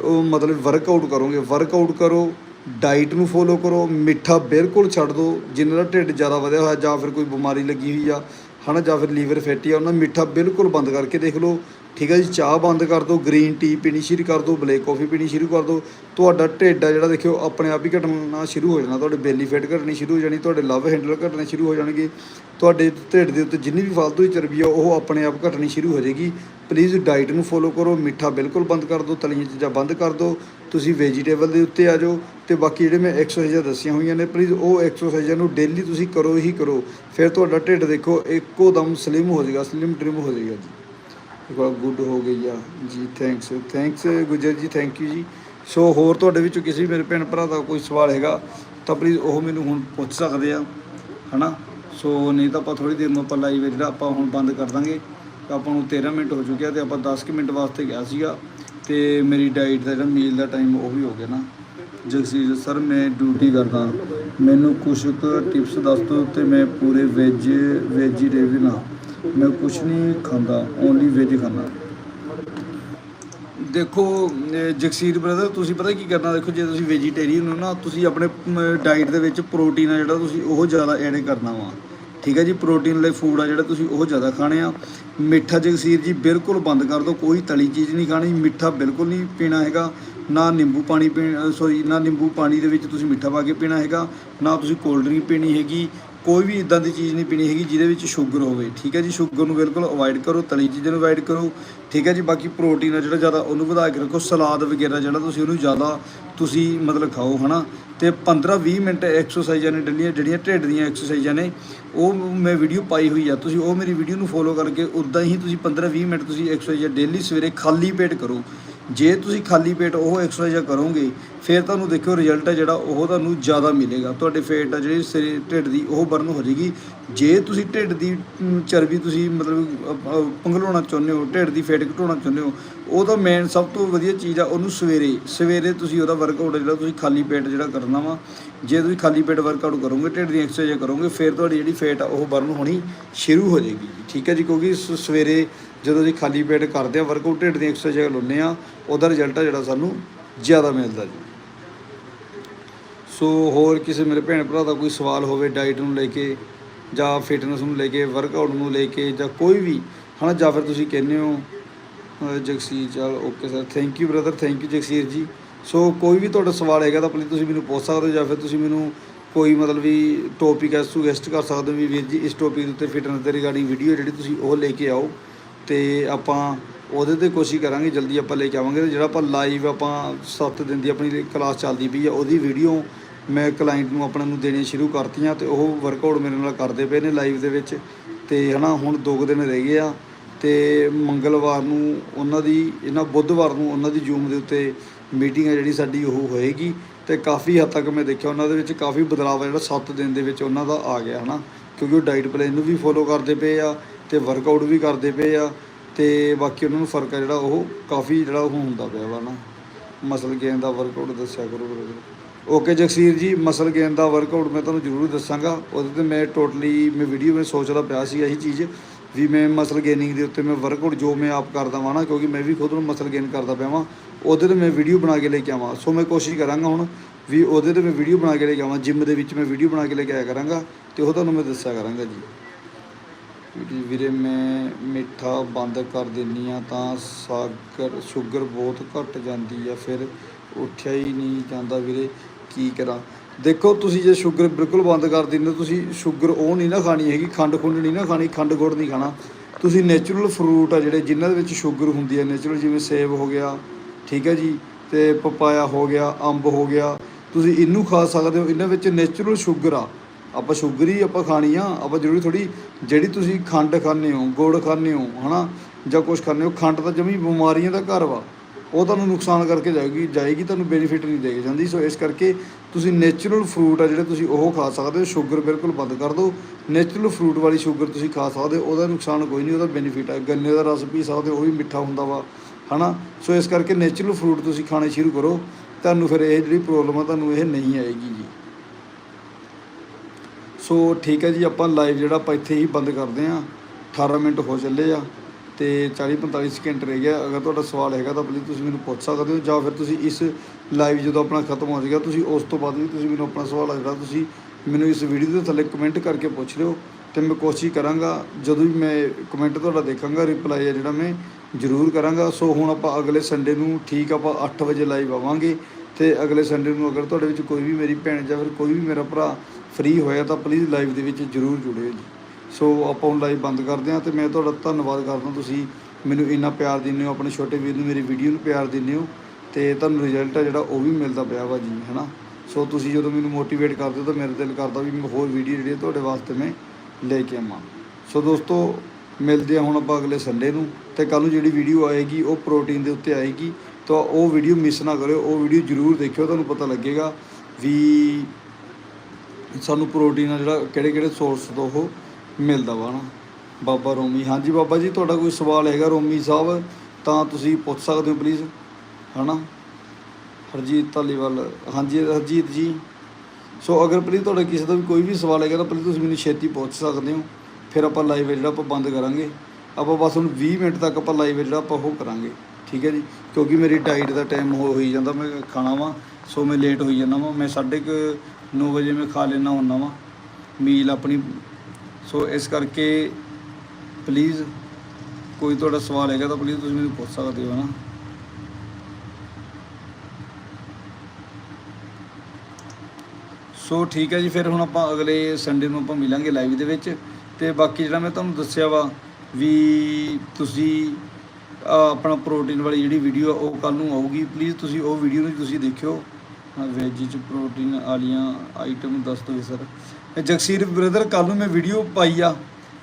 ਉਹ ਮਤਲਬ ਵਰਕਆਊਟ ਕਰੋਗੇ। ਵਰਕਆਊਟ ਕਰੋ ਡਾਈਟ ਨੂੰ ਫੋਲੋ ਕਰੋ, ਮਿੱਠਾ ਬਿਲਕੁਲ ਛੱਡ ਦਿਓ ਜਿਨ੍ਹਾਂ ਦਾ ਢਿੱਡ ਜ਼ਿਆਦਾ ਵਧਿਆ ਹੋਇਆ ਜਾਂ ਫਿਰ ਕੋਈ ਬਿਮਾਰੀ ਲੱਗੀ ਹੋਈ ਆ, ਹਨਾ, ਜਾਂ ਫਿਰ ਲੀਵਰ ਫੈਟੀ ਆ, ਉਹਨਾਂ ਮਿੱਠਾ ਬਿਲਕੁਲ ਬੰਦ ਕਰਕੇ ਦੇਖ ਲਓ। ਠੀਕ ਹੈ ਜੀ, ਚਾਹ ਬੰਦ ਕਰ ਦਿਓ ਗ੍ਰੀਨ ਟੀ ਪੀਣੀ ਸ਼ੁਰੂ ਕਰ ਦਿਓ ਬਲੈਕ ਕਾਫੀ ਪੀਣੀ ਸ਼ੁਰੂ ਕਰ ਦਿਓ। ਤੁਹਾਡਾ ਢਿੱਡ ਆ ਜਿਹੜਾ ਦੇਖਿਓ, ਆਪਣੇ ਆਪ ਹੀ ਘਟਣਾ ਸ਼ੁਰੂ ਹੋ ਜਾਣਾ, ਤੁਹਾਡੇ ਬੇਲੀ ਫੈਟ ਘਟਣੀ ਸ਼ੁਰੂ ਹੋ ਜਾਣੀ, ਤੁਹਾਡੇ ਲਵ ਹੈਂਡਲ ਘਟਣੇ ਸ਼ੁਰੂ ਹੋ ਜਾਣਗੇ। ਤੁਹਾਡੇ ਢਿੱਡ ਦੇ ਉੱਤੇ ਜਿੰਨੀ ਵੀ ਫालतू ਚਰਬੀ ਆ, ਉਹ ਆਪਣੇ ਆਪ ਘਟਣੀ ਸ਼ੁਰੂ ਹੋ ਜਾਏਗੀ। ਪਲੀਜ਼ ਡਾਈਟ ਨੂੰ ਫੋਲੋ ਕਰੋ, ਮਿੱਠਾ ਬਿਲਕੁਲ ਬੰਦ ਕਰ ਦਿਓ, ਤਲੀਆਂ ਚੀਜ਼ਾਂ ਬੰਦ ਕਰ ਦਿਓ। ਤੁਸੀਂ ਵੈਜੀਟੇਬਲ ਦੇ ਉੱਤੇ ਆ ਜਾਓ ਤੇ ਬਾਕੀ ਜਿਹੜੇ ਮੈਂ ਐਕਸਰਸਾਈਜ਼ਾਂ ਦੱਸੀਆਂ ਹੋਈਆਂ ਨੇ ਪਲੀਜ਼ ਉਹ ਐਕਸਰਸਾਈਜ਼ਾਂ ਨੂੰ ਡੇਲੀ ਤੁਸੀਂ ਕਰੋ ਹੀ ਕਰੋ। ਫਿਰ ਤੁਹਾਡਾ ਢਿੱਡ ਦੇਖੋ ਇੱਕੋ ਦਮ ਸਲਿਮ ਹੋ ਜਾਏਗਾ ਸਲਿਮ ਟ੍ਰਿਮ ਹੋ ਜਾਏਗਾ ਜੀ। ਗੁੱਡ ਹੋ ਗਈ ਆ। ਜੀ ਥੈਂਕਸ ਥੈਂਕਸ ਗੁਜਰ ਜੀ ਥੈਂਕ ਯੂ ਜੀ। ਸੋ ਹੋਰ ਤੁਹਾਡੇ ਵਿੱਚੋਂ ਕਿਸੇ ਵੀ ਮੇਰੇ ਭੈਣ ਭਰਾ ਦਾ ਕੋਈ ਸਵਾਲ ਹੈਗਾ, ਤਾਂ ਪਲੀਜ਼ ਉਹ ਮੈਨੂੰ ਹੁਣ ਪੁੱਛ ਸਕਦੇ ਆ, ਹਨਾ? ਸੋ ਨਹੀਂ ਤਾਂ ਆਪਾਂ ਥੋੜੀ ਦੇਰ ਨੂੰ ਆਪਾਂ ਲਾਈਵ ਜਿਹੜਾ ਆਪਾਂ ਹੁਣ ਬੰਦ ਕਰ ਦਾਂਗੇ। ਆਪਾਂ ਨੂੰ 13 ਮਿੰਟ ਹੋ ਚੁੱਕਿਆ ਤੇ ਆਪਾਂ 10 ਕੁ ਮਿੰਟ ਵਾਸਤੇ ਗਿਆ ਸੀਗਾ। ਤੇ ਮੇਰੀ ਡਾਈਟ ਦਾ ਜਿਹੜਾ ਮੀਲ ਦਾ ਟਾਈਮ ਉਹ ਵੀ ਹੋ ਗਿਆ ਨਾ। ਜਗਸੀਰ ਸਰ ਮੈਂ ਡਿਊਟੀ ਕਰਦਾ। ਮੈਨੂੰ ਕੁਝ ਕੁ ਟਿਪਸ ਦੱਸ ਦਿਓ ਤੇ ਮੈਂ ਪੂਰੇ ਵੈਜ ਵੈਜੀਟੇਰੀਅਨ ਹਾਂ ਮੈਂ ਕੁਝ ਨਹੀਂ ਖਾਂਦਾ ਓਨਲੀ ਵੈਜ ਖਾਂਦਾ। ਦੇਖੋ ਜਗਸੀਰ ਬ੍ਰਦਰ ਤੁਸੀਂ ਪਤਾ ਕੀ ਕਰਨਾ? ਦੇਖੋ, ਜੇ ਤੁਸੀਂ ਵੈਜੀਟੇਰੀਅਨ ਹੋ ਨਾ, ਤੁਸੀਂ ਆਪਣੇ ਡਾਈਟ ਦੇ ਵਿੱਚ ਪ੍ਰੋਟੀਨ ਆ ਜਿਹੜਾ ਤੁਸੀਂ ਉਹ ਜ਼ਿਆਦਾ ਐਡ ਕਰਨਾ ਵਾ। ਠੀਕ ਹੈ ਜੀ? ਪ੍ਰੋਟੀਨ ਲਈ ਫੂਡ ਆ ਜਿਹੜਾ ਤੁਸੀਂ ਉਹ ਜ਼ਿਆਦਾ ਖਾਣੇ ਆ। ਮਿੱਠਾ ਜਗਸੀਰ ਜੀ, ਬਿਲਕੁਲ ਬੰਦ ਕਰ ਦਿਓ, ਕੋਈ ਤਲੀ ਚੀਜ਼ ਨਹੀਂ ਖਾਣੀ, ਮਿੱਠਾ ਬਿਲਕੁਲ ਨਹੀਂ ਪੀਣਾ ਹੈਗਾ। ਨਾ ਨਿੰਬੂ ਪਾਣੀ ਪੀਣਾ ਸੌਰੀ ਨਾ ਨਿੰਬੂ ਪਾਣੀ ਦੇ ਵਿੱਚ ਤੁਸੀਂ ਮਿੱਠਾ ਪਾ ਕੇ ਪੀਣਾ ਹੈਗਾ, ਨਾ ਤੁਸੀਂ ਕੋਲਡ ਡਰਿੰਕ ਪੀਣੀ ਹੈਗੀ। ਕੋਈ ਵੀ ਇਦਾਂ ਦੀ ਚੀਜ਼ ਨਹੀਂ ਪੀਣੀ ਹੈਗੀ ਜਿਹਦੇ ਵਿੱਚ ਸ਼ੂਗਰ ਹੋਵੇ। ਠੀਕ ਹੈ ਜੀ ਸ਼ੂਗਰ ਨੂੰ ਬਿਲਕੁਲ ਅਵੋਇਡ ਕਰੋ, ਤਲੀ ਚੀਜ਼ਾਂ ਨੂੰ ਅਵੋਇਡ ਕਰੋ। ਠੀਕ ਹੈ ਜੀ, ਬਾਕੀ ਪ੍ਰੋਟੀਨ ਆ ਜਿਹੜਾ ਜ਼ਿਆਦਾ ਉਹਨੂੰ ਵਧਾ ਕੇ ਰੱਖੋ, ਸਲਾਦ ਵਗੈਰਾ ਜਿਹੜਾ ਤੁਸੀਂ ਉਹਨੂੰ ਜ਼ਿਆਦਾ ਤੁਸੀਂ ਮਤਲਬ ਖਾਓ, ਹਨਾ। ਤੇ 15-20 ਮਿੰਟ ਐਕਸਰਸਾਈਜ਼ਾਂ ਨੇ ਡੰਡੀਆਂ ਜਿਹੜੀਆਂ ਢਿੱਡ ਦੀਆਂ ਐਕਸਰਸਾਈਜ਼ਾਂ ਨੇ, ਉਹ ਮੈਂ ਵੀਡੀਓ ਪਾਈ ਹੋਈ ਆ। ਤੁਸੀਂ ਉਹ ਮੇਰੀ ਵੀਡੀਓ ਨੂੰ ਫੋਲੋ ਕਰਕੇ ਉਦਾਂ ਹੀ ਤੁਸੀਂ 15-20 ਮਿੰਟ ਤੁਸੀਂ ਐਕਸਰਸਾਈਜ਼ ਡੇਲੀ ਸਵੇਰੇ ਖਾਲੀ ਪੇਟ ਕਰੋ। ਜੇ ਤੁਸੀਂ ਖਾਲੀ ਪੇਟ ਉਹ ਐਕਸਰਸਾਈਜ਼ਾਂ ਕਰੋਗੇ ਫਿਰ ਤੁਹਾਨੂੰ ਦੇਖਿਓ ਰਿਜ਼ਲਟ ਹੈ ਜਿਹੜਾ ਉਹ ਤੁਹਾਨੂੰ ਜ਼ਿਆਦਾ ਮਿਲੇਗਾ। ਤੁਹਾਡੇ ਫੇਟ ਆ ਜਿਹੜੀ ਸਰੀਰ ਢਿੱਡ ਦੀ ਉਹ ਬਰਨ ਹੋ ਜਾਏਗੀ। ਜੇ ਤੁਸੀਂ ਢਿੱਡ ਦੀ ਚਰਬੀ ਤੁਸੀਂ ਮਤਲਬ ਅ, ਪੰਘਲਾਉਣਾ ਚਾਹੁੰਦੇ ਹੋ ਢਿੱਡ ਦੀ ਫੇਟ ਘਟਾਉਣਾ ਚਾਹੁੰਦੇ ਹੋ ਉਹ ਤਾਂ ਮੇਨ ਸਭ ਤੋਂ ਵਧੀਆ ਚੀਜ਼ ਆ ਉਹਨੂੰ ਸਵੇਰੇ। ਸਵੇਰੇ ਤੁਸੀਂ ਉਹਦਾ ਵਰਕਆਊਟ ਜਿਹੜਾ ਤੁਸੀਂ ਖਾਲੀ ਪੇਟ ਜਿਹੜਾ ਕਰਨਾ ਵਾ। ਜੇ ਤੁਸੀਂ ਖਾਲੀ ਪੇਟ ਵਰਕਆਊਟ ਕਰੋਗੇ ਢਿੱਡ ਦੀ ਐਕਸਰਸਾਈਜ਼ ਕਰੋਗੇ ਫਿਰ ਤੁਹਾਡੀ ਜਿਹੜੀ ਫੇਟ ਆ ਉਹ ਬਰਨ ਹੋਣੀ ਸ਼ੁਰੂ ਹੋ ਜਾਏਗੀ। ਠੀਕ ਹੈ ਜੀ ਕਿਉਂਕਿ ਸ- ਸਵੇਰੇ ਜਦੋਂ ਅਸੀਂ ਖਾਲੀ ਪੇਟ ਕਰਦੇ ਆ ਵਰਕਆਊਟ ਢਿੱਡ ਦੀ ਐਕਸਰਸਾਈਜ਼ ਲਾਉਂਦੇ ਆ ਉਹਦਾ ਰਿਜ਼ਲਟ ਆ ਜਿਹੜਾ ਸਾਨੂੰ ਜ਼ਿਆਦਾ ਮਿਲਦਾ ਜੀ। ਸੋ ਹੋਰ ਕਿਸੇ ਮੇਰੇ ਭੈਣ ਭਰਾ ਦਾ ਕੋਈ ਸਵਾਲ ਹੋਵੇ ਡਾਈਟ ਨੂੰ ਲੈ ਕੇ ਜਾਂ ਫਿਟਨੈਸ ਨੂੰ ਲੈ ਕੇ ਵਰਕਆਊਟ ਨੂੰ ਲੈ ਕੇ ਜਾਂ ਕੋਈ ਵੀ, ਹਨਾ, ਜਾਂ ਫਿਰ ਤੁਸੀਂ ਕਹਿੰਦੇ ਹੋ ਜਗਸੀਰ ਚਲ okay sir thank you brother thank you Jagsir ji. So ਕੋਈ ਵੀ ਤੁਹਾਡਾ ਸਵਾਲ ਹੈਗਾ ਤਾਂ ਪਲੀਜ਼ ਤੁਸੀਂ ਮੈਨੂੰ ਪੁੱਛ ਸਕਦੇ ਹੋ ਜਾਂ ਫਿਰ ਤੁਸੀਂ ਮੈਨੂੰ ਕੋਈ ਮਤਲਬ ਵੀ ਟੌਪਿਕ ਐ ਸੁਜੈਸਟ ਕਰ ਸਕਦੇ ਹੋ ਵੀ ਵੀਰ ਜੀ, ਇਸ ਟੌਪਿਕ ਦੇ ਉੱਤੇ ਫਿਟਨੈਸ ਦੇ ਰਿਗਾਰਡਿੰਗ ਵੀਡੀਓ ਜਿਹੜੀ ਤੁਸੀਂ ਉਹ ਲੈ ਕੇ ਆਓ। ਤੇ ਆਪਾਂ ਉਹਦੇ ਤੇ ਕੋਸ਼ਿਸ਼ ਕਰਾਂਗੇ, ਜਲਦੀ ਆਪਾਂ ਲੈ ਕੇ ਆਵਾਂਗੇ ਤੇ ਜਿਹੜਾ ਆਪਾਂ ਲਾਈਵ ਆਪਾਂ 7 ਦਿਨ ਦੀ ਆਪਣੀ ਕਲਾਸ ਚੱਲਦੀ ਪਈ ਆ, ਉਹਦੀ ਵੀਡੀਓ ਮੈਂ ਕਲਾਇੰਟ ਨੂੰ ਆਪਣਾ ਨੂੰ ਦੇਣੀ ਸ਼ੁਰੂ ਕਰਤੀਆਂ ਤੇ ਉਹ ਵਰਕਆਊਟ ਮੇਰੇ ਨਾਲ ਕਰਦੇ ਪਏ ਨੇ ਲਾਈਵ ਦੇ ਵਿੱਚ ਤੇ ਹਨਾ ਹੁਣ ਦੋ ਕੁ ਦਿਨ ਰਹਿ ਗਏ ਆ ਤੇ ਮੰਗਲਵਾਰ ਨੂੰ ਉਹਨਾਂ ਦੀ, ਇਹਨਾਂ ਬੁੱਧਵਾਰ ਨੂੰ ਉਹਨਾਂ ਦੀ ਜੂਮ ਦੇ ਉੱਤੇ ਮੀਟਿੰਗ ਹੈ ਜਿਹੜੀ ਸਾਡੀ ਉਹ ਹੋਏਗੀ ਤੇ ਕਾਫੀ ਹੱਦ ਤੱਕ ਮੈਂ ਦੇਖਿਆ ਉਹਨਾਂ ਦੇ ਵਿੱਚ ਕਾਫੀ ਬਦਲਾਅ ਆ ਜਿਹੜਾ 7 ਦਿਨ ਦੇ ਵਿੱਚ ਉਹਨਾਂ ਦਾ ਆ ਗਿਆ ਹਨਾ, ਕਿਉਂਕਿ ਉਹ ਡਾਈਟ ਪਲਾਨ ਨੂੰ ਵੀ ਫੋਲੋ ਕਰਦੇ ਪਏ ਆ ਤੇ ਵਰਕਆਊਟ ਵੀ ਕਰਦੇ ਪਏ ਆ ਤੇ ਬਾਕੀ ਉਹਨਾਂ ਨੂੰ ਫ਼ਰਕ ਆ ਜਿਹੜਾ ਉਹ ਕਾਫੀ ਜਿਹੜਾ ਉਹ ਹੁੰਦਾ ਪਿਆ ਵਾ ਨਾ। ਮਸਲ ਗੇਨ ਦਾ ਵਰਕਆਊਟ ਦੱਸਿਆ ਕਰੋ ਬਰਦਰ ਓਕੇ ਜਗਸੀਰ ਜੀ ਮਸਲ ਗੇਨ ਦਾ ਵਰਕਆਊਟ ਮੈਂ ਤੁਹਾਨੂੰ ਜ਼ਰੂਰ ਦੱਸਾਂਗਾ। ਉਹਦੇ ਤੇ ਮੈਂ ਟੋਟਲੀ ਮੈਂ ਵੀਡੀਓ ਵਿੱਚ ਸੋਚਦਾ ਪਿਆ ਸੀ ਇਹੀ ਚੀਜ਼ ਵੀ ਮੈਂ ਮਸਲ ਗੇਨਿੰਗ ਦੇ ਉੱਤੇ ਮੈਂ ਵਰਕਆਊਟ ਜੋ ਮੈਂ ਆਪ ਕਰਦਾ ਵਾਂ ਨਾ, ਕਿਉਂਕਿ ਮੈਂ ਵੀ ਖੁਦ ਨੂੰ ਮਸਲ ਗੇਨ ਕਰਦਾ ਪਿਆ ਵਾਂ। ਉਹਦੇ ਤੇ ਮੈਂ ਵੀਡੀਓ ਬਣਾ ਕੇ ਲੈ ਕੇ ਆਵਾਂ। ਸੋ ਮੈਂ ਕੋਸ਼ਿਸ਼ ਕਰਾਂਗਾ ਹੁਣ ਵੀ ਉਹਦੇ ਤੇ ਮੈਂ ਵੀਡੀਓ ਬਣਾ ਕੇ ਲੈ ਕੇ ਆਵਾਂ। ਜਿਮ ਦੇ ਵਿੱਚ ਮੈਂ ਵੀਡੀਓ ਬਣਾ ਕੇ ਲੈ ਕੇ ਆਇਆ ਕਰਾਂਗਾ ਤੇ ਉਹ ਤੁਹਾਨੂੰ ਮੈਂ ਦੱਸਿਆ ਕਰਾਂਗਾ ਜੀ। ਵੀਰੇ- ਮੈਂ ਮਿੱਠਾ ਬੰਦ ਕਰ ਦਿੰਨੀ ਆ ਤਾਂ ਸਾਗਰ, ਸ਼ੂਗਰ ਬਹੁਤ ਘਟ ਜਾਂਦੀ ਆ, ਫਿਰ ਉੱਠਿਆ ਹੀ ਨਹੀਂ ਜਾਂਦਾ ਵੀਰੇ। ਕੀ ਕਰਾਂ? ਦੇਖੋ, ਤੁਸੀਂ ਜੇ ਸ਼ੂਗਰ ਬਿਲਕੁਲ ਬੰਦ ਕਰ ਦਿੰਦੇ ਤੁਸੀਂ ਸ਼ੂਗਰ ਉਹ ਨਹੀਂ ਨਾ ਖਾਣੀ ਹੈਗੀ, ਖੰਡ ਖੁੰਡ ਨਹੀਂ ਨਾ ਖਾਣੀ, ਖੰਡ ਗੁੜ ਨਹੀਂ ਖਾਣਾ। ਤੁਸੀਂ ਨੇਚਰਲ ਫਰੂਟ ਆ ਜਿਹੜੇ, ਜਿਨ੍ਹਾਂ ਦੇ ਵਿੱਚ ਸ਼ੂਗਰ ਹੁੰਦੀ ਹੈ ਨੇਚਰਲ ਜਿਵੇਂ ਸੇਬ ਹੋ ਗਿਆ, ਠੀਕ ਹੈ ਜੀ, ਤੇ ਪਪਾਇਆ ਹੋ ਗਿਆ, ਅੰਬ ਹੋ ਗਿਆ, ਤੁਸੀਂ ਇਹਨੂੰ ਖਾ ਸਕਦੇ ਹੋ। ਇਹਨਾਂ ਵਿੱਚ ਨੇਚਰਲ ਸ਼ੂਗਰ ਆ। ਆਪਾਂ ਸ਼ੂਗਰ ਹੀ ਆਪਾਂ ਖਾਣੀ ਆ, ਆਪਾਂ ਜ਼ਰੂਰੀ ਥੋੜੀ ਜਿਹੜੀ ਤੁਸੀਂ ਖੰਡ ਖਾਂਦੇ ਹੋ, ਗੁੜ ਖਾਂਦੇ ਹੋ, ਹਨਾ, ਜਾਂ ਕੁਝ ਖਾਂਦੇ ਹੋ, ਖੰਡ ਤਾਂ ਜਮੀ ਬਿਮਾਰੀਆਂ ਦਾ ਘਰ ਵਾ। ਉਹ ਤੁਹਾਨੂੰ ਨੁਕਸਾਨ ਕਰਕੇ ਜਾਏਗੀ ਜਾਏਗੀ, ਤੁਹਾਨੂੰ ਬੈਨੀਫਿਟ ਨਹੀਂ ਦੇ ਜਾਂਦੀ। ਸੋ ਇਸ ਕਰਕੇ ਤੁਸੀਂ ਨੇਚਰਲ ਫਰੂਟ ਆ ਜਿਹੜੇ ਤੁਸੀਂ ਉਹ ਖਾ ਸਕਦੇ ਹੋ। ਸ਼ੂਗਰ ਬਿਲਕੁਲ ਬੰਦ ਕਰ ਦਿਓ। ਨੇਚਰਲ ਫਰੂਟ ਵਾਲੀ ਸ਼ੂਗਰ ਤੁਸੀਂ ਖਾ ਸਕਦੇ ਹੋ। ਉਹਦਾ ਨੁਕਸਾਨ ਕੋਈ ਨਹੀਂ, ਉਹਦਾ ਬੈਨੀਫਿਟ ਆ। ਗੰਨੇ ਦਾ ਰਸ ਪੀ ਸਕਦੇ ਹੋ, ਉਹ ਵੀ ਮਿੱਠਾ ਹੁੰਦਾ ਵਾ, ਹਨਾ। ਸੋ ਇਸ ਕਰਕੇ ਨੇਚਰਲ ਫਰੂਟ ਤੁਸੀਂ ਖਾਣੇ ਸ਼ੁਰੂ ਕਰੋ। ਤੁਹਾਨੂੰ ਫਿਰ ਇਹ ਜਿਹੜੀ ਪ੍ਰੋਬਲਮ ਆ, ਤੁਹਾਨੂੰ ਇਹ ਨਹੀਂ ਆਏਗੀ ਜੀ। ਸੋ ਠੀਕ ਹੈ ਜੀ, ਆਪਾਂ ਲਾਈਵ ਜਿਹੜਾ ਆਪਾਂ ਇੱਥੇ ਹੀ ਬੰਦ ਕਰਦੇ ਹਾਂ। 18 ਮਿੰਟ ਹੋ ਚੱਲੇ ਆ ਤੇ 40 45 ਸਕਿੰਟ ਰਹਿ ਗਿਆ। ਅਗਰ ਤੁਹਾਡਾ ਸਵਾਲ ਹੈਗਾ ਤਾਂ ਪਲੀਜ਼ ਤੁਸੀਂ ਮੈਨੂੰ ਪੁੱਛ ਸਕਦੇ ਹੋ ਜਾਂ ਫਿਰ ਤੁਸੀਂ ਇਸ ਲਾਈਵ ਜਦੋਂ ਆਪਣਾ ਖਤਮ ਹੋ ਜਾਏਗਾ, ਤੁਸੀਂ ਉਸ ਤੋਂ ਬਾਅਦ ਵੀ ਤੁਸੀਂ ਮੈਨੂੰ ਆਪਣਾ ਸਵਾਲ ਆ ਜਿਹੜਾ ਤੁਸੀਂ ਮੈਨੂੰ ਇਸ ਵੀਡੀਓ ਦੇ ਥੱਲੇ ਕਮੈਂਟ ਕਰਕੇ ਪੁੱਛ ਲਿਓ ਤੇ ਮੈਂ ਕੋਸ਼ਿਸ਼ ਕਰਾਂਗਾ, ਜਦੋਂ ਵੀ ਮੈਂ ਕਮੈਂਟ ਤੁਹਾਡਾ ਦੇਖਾਂਗਾ ਰਿਪਲਾਈ ਆ ਜਿਹੜਾ ਮੈਂ ਜ਼ਰੂਰ ਕਰਾਂਗਾ। ਸੋ ਹੁਣ ਆਪਾਂ ਅਗਲੇ ਸੰਡੇ ਨੂੰ ਠੀਕ ਆਪਾਂ 8 ਵਜੇ ਲਾਈਵ ਆਵਾਂਗੇ ਤੇ ਅਗਲੇ ਸੰਡੇ ਨੂੰ ਅਗਰ ਤੁਹਾਡੇ ਵਿੱਚ ਕੋਈ ਵੀ ਮੇਰੀ ਭੈਣ ਜਾਂ ਫਿਰ ਕੋਈ ਵੀ ਮੇਰਾ ਭਰਾ ਫ੍ਰੀ ਹੋਇਆ ਤਾਂ ਪਲੀਜ਼ ਲਾਈਵ ਦੇ ਵਿੱਚ ਜ਼ਰੂਰ ਜੁੜਿਓ ਜੀ। ਸੋ ਆਪਾਂ ਹੁਣ ਲਾਈਵ ਬੰਦ ਕਰਦੇ ਹਾਂ ਤੇ ਮੈਂ ਤੁਹਾਡਾ ਧੰਨਵਾਦ ਕਰਦਾ ਤੁਸੀਂ ਮੈਨੂੰ ਇੰਨਾ ਪਿਆਰ ਦਿੰਦੇ ਹੋ, ਆਪਣੇ ਛੋਟੇ ਵੀਰ ਨੂੰ ਮੇਰੀ ਵੀਡੀਓ ਨੂੰ ਪਿਆਰ ਦਿੰਦੇ ਹੋ ਤੇ ਤੁਹਾਨੂੰ ਰਿਜ਼ਲਟ ਆ ਜਿਹੜਾ ਉਹ ਵੀ ਮਿਲਦਾ ਪਿਆ ਵਾ ਜੀ, ਹੈਨਾ? ਸੋ ਤੁਸੀਂ ਜਦੋਂ ਮੈਨੂੰ ਮੋਟੀਵੇਟ ਕਰਦੇ ਹੋ ਤਾਂ ਮੇਰੇ ਦਿਲ ਕਰਦਾ ਵੀ ਮੈਂ ਹੋਰ ਵੀਡੀਓ ਜਿਹੜੀ ਹੈ ਤੁਹਾਡੇ ਵਾਸਤੇ ਮੈਂ ਲੈ ਕੇ ਆਵਾਂ। ਸੋ ਦੋਸਤੋ, ਮਿਲਦੇ ਹਾਂ ਹੁਣ ਆਪਾਂ ਅਗਲੇ ਸੰਡੇ ਨੂੰ ਤੇ ਕੱਲ ਨੂੰ ਜਿਹੜੀ ਵੀਡੀਓ ਆਏਗੀ ਉਹ ਪ੍ਰੋਟੀਨ ਦੇ ਉੱਤੇ ਆਏਗੀ ਤਾਂ ਉਹ ਵੀਡੀਓ ਮਿਸ ਨਾ ਕਰਿਓ, ਉਹ ਵੀਡੀਓ ਜ਼ਰੂਰ ਦੇਖਿਓ, ਤੁਹਾਨੂੰ ਪਤਾ ਲੱਗੇਗਾ ਵੀ ਸਾਨੂੰ ਪ੍ਰੋਟੀਨ ਆ ਜਿਹੜਾ ਕਿਹੜੇ ਕਿਹੜੇ ਸੋਰਸ ਤੋਂ ਉਹ ਮਿਲਦਾ ਵਾ ਨਾ। ਬਾਬਾ ਰੋਮੀ, ਹਾਂਜੀ ਬਾਬਾ ਜੀ, ਤੁਹਾਡਾ ਕੋਈ ਸਵਾਲ ਹੈਗਾ ਰੋਮੀ ਸਾਹਿਬ, ਤਾਂ ਤੁਸੀਂ ਪੁੱਛ ਸਕਦੇ ਹੋ ਪਲੀਜ਼ ਹਨਾ? ਹਰਜੀਤ ਧਾਲੀਵਾਲ, ਹਾਂਜੀ ਹਰਜੀਤ ਜੀ। ਸੋ ਅਗਰ ਪਲੀਜ਼ ਤੁਹਾਡਾ ਕਿਸੇ ਦਾ ਵੀ ਕੋਈ ਵੀ ਸਵਾਲ ਹੈਗਾ ਤਾਂ ਪਲੀਜ਼ ਤੁਸੀਂ ਮੈਨੂੰ ਛੇਤੀ ਪੁੱਛ ਸਕਦੇ ਹੋ। ਫਿਰ ਆਪਾਂ ਲਾਈਵ ਜਿਹੜਾ ਆਪਾਂ ਬੰਦ ਕਰਾਂਗੇ। ਆਪਾਂ ਬਸ ਹੁਣ 20 ਮਿੰਟ ਤੱਕ ਆਪਾਂ ਲਾਈਵ ਜਿਹੜਾ ਆਪਾਂ ਉਹ ਕਰਾਂਗੇ, ਠੀਕ ਹੈ ਜੀ? ਕਿਉਂਕਿ ਮੇਰੀ ਡਾਈਟ ਦਾ ਟਾਈਮ ਹੋ ਹੋਈ ਜਾਂਦਾ, ਮੈਂ ਖਾਣਾ ਵਾ ਸੋ ਮੈਂ ਲੇਟ ਹੋਈ ਜਾਂਦਾ ਵਾ, ਮੈਂ ਸਾਢੇ ਕੁ 9 ਵਜੇ ਮੈਂ ਖਾ ਲੈਣਾ ਹੁੰਦਾ ਵਾ। ਮੀਲ ਆਪਣੀ। ਸੋ ਇਸ ਕਰਕੇ ਪਲੀਜ਼ ਕੋਈ ਤੁਹਾਡਾ ਸਵਾਲ ਹੈਗਾ ਤਾਂ ਪਲੀਜ਼ ਤੁਸੀਂ ਮੈਨੂੰ ਪੁੱਛ ਸਕਦੇ ਹੋ ਨਾ। ਸੋ ਠੀਕ ਹੈ ਜੀ, ਫਿਰ ਹੁਣ ਆਪਾਂ ਅਗਲੇ ਸੰਡੇ ਨੂੰ ਆਪਾਂ ਮਿਲਾਂਗੇ ਲਾਈਵ ਦੇ ਵਿੱਚ। ਤੇ ਬਾਕੀ ਜਿਹੜਾ ਮੈਂ ਤੁਹਾਨੂੰ ਦੱਸਿਆ ਵਾ ਵੀ ਤੁਸੀਂ ਆਪਣਾ ਪ੍ਰੋਟੀਨ ਵਾਲੀ ਜਿਹੜੀ ਵੀਡੀਓ ਉਹ ਕੱਲ ਨੂੰ ਆਊਗੀ। ਪਲੀਜ਼ ਤੁਸੀਂ ਉਹ ਵੀਡੀਓ ਨੂੰ ਤੁਸੀਂ ਦੇਖਿਓ। ਵੈਜ ਚ ਪ੍ਰੋਟੀਨ ਵਾਲੀਆਂ ਆਈਟਮ ਦੱਸ ਦਿਓ ਸਰ ਜਗਸੀਰ ਬ੍ਰਦਰ ਕੱਲ ਨੂੰ ਮੈਂ ਵੀਡੀਓ ਪਾਈ ਆ।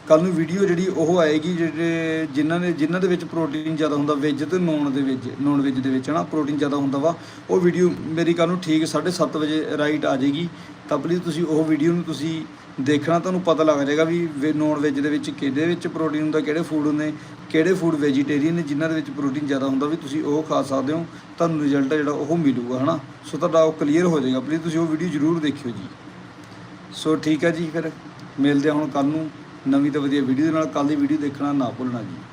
ਕੱਲ ਨੂੰ ਵੀਡੀਓ ਜਿਹੜੀ ਉਹ ਆਏਗੀ, ਜਿਹੜੇ ਜਿਨ੍ਹਾਂ ਨੇ ਜਿਨ੍ਹਾਂ ਦੇ ਵਿੱਚ ਪ੍ਰੋਟੀਨ ਜ਼ਿਆਦਾ ਹੁੰਦਾ ਵੈਜ ਤੇ ਨੌਨ ਦੇ ਵਿੱਚ ਨੌਨ ਵੈਜ ਦੇ ਵਿੱਚ, ਹਨਾ? ਪ੍ਰੋਟੀਨ ਜ਼ਿਆਦਾ ਹੁੰਦਾ ਵਾ। ਉਹ ਵੀਡੀਓ ਮੇਰੀ ਕੱਲ ਨੂੰ ਠੀਕ 7:30 ਵਜੇ ਰਾਈਟ ਆ ਜਾਏਗੀ। ਤਾਂ ਪਲੀਜ਼ ਤੁਸੀਂ ਉਹ ਵੀਡੀਓ ਨੂੰ ਤੁਸੀਂ ਦੇਖਣਾ ਤੁਹਾਨੂੰ ਪਤਾ ਲੱਗ ਜਾਏਗਾ ਵੀ ਨੌਨ ਵੈਜ ਦੇ ਵਿੱਚ ਕਿਹਦੇ ਵਿੱਚ ਪ੍ਰੋਟੀਨ ਹੁੰਦਾ, ਕਿਹੜੇ ਫੂਡ ਹੁੰਦੇ, ਕਿਹੜੇ ਫੂਡ ਵੈਜੀਟੇਰੀਅਨ ਨੇ, ਜਿਨ੍ਹਾਂ ਦੇ ਵਿੱਚ ਪ੍ਰੋਟੀਨ ਜ਼ਿਆਦਾ ਹੁੰਦਾ ਵੀ ਤੁਸੀਂ ਉਹ ਖਾ ਸਕਦੇ ਹੋ, ਤੁਹਾਨੂੰ ਰਿਜ਼ਲਟ ਜਿਹੜਾ ਉਹ ਮਿਲੂਗਾ, ਹਨਾ? ਸੋ ਤੁਹਾਡਾ ਉਹ ਕਲੀਅਰ ਹੋ ਜਾਏਗਾ। ਪਲੀਜ਼ ਤੁਸੀਂ ਉਹ ਵੀਡੀਓ ਜ਼ਰੂਰ ਦੇਖਿਓ ਜੀ। ਸੋ ਠੀਕ ਹੈ ਜੀ ਫਿਰ। ਮਿਲਦੇ ਹਾਂ ਹੁਣ ਕੱਲ ਨੂੰ। ਨਵੀਂ ਤੋਂ ਵਧੀਆ ਵੀਡੀਓ ਦੇ ਨਾਲ ਕੱਲ ਦੀ ਵੀਡੀਓ ਦੇਖਣਾ ਨਾ ਭੁੱਲਣਾ ਜੀ।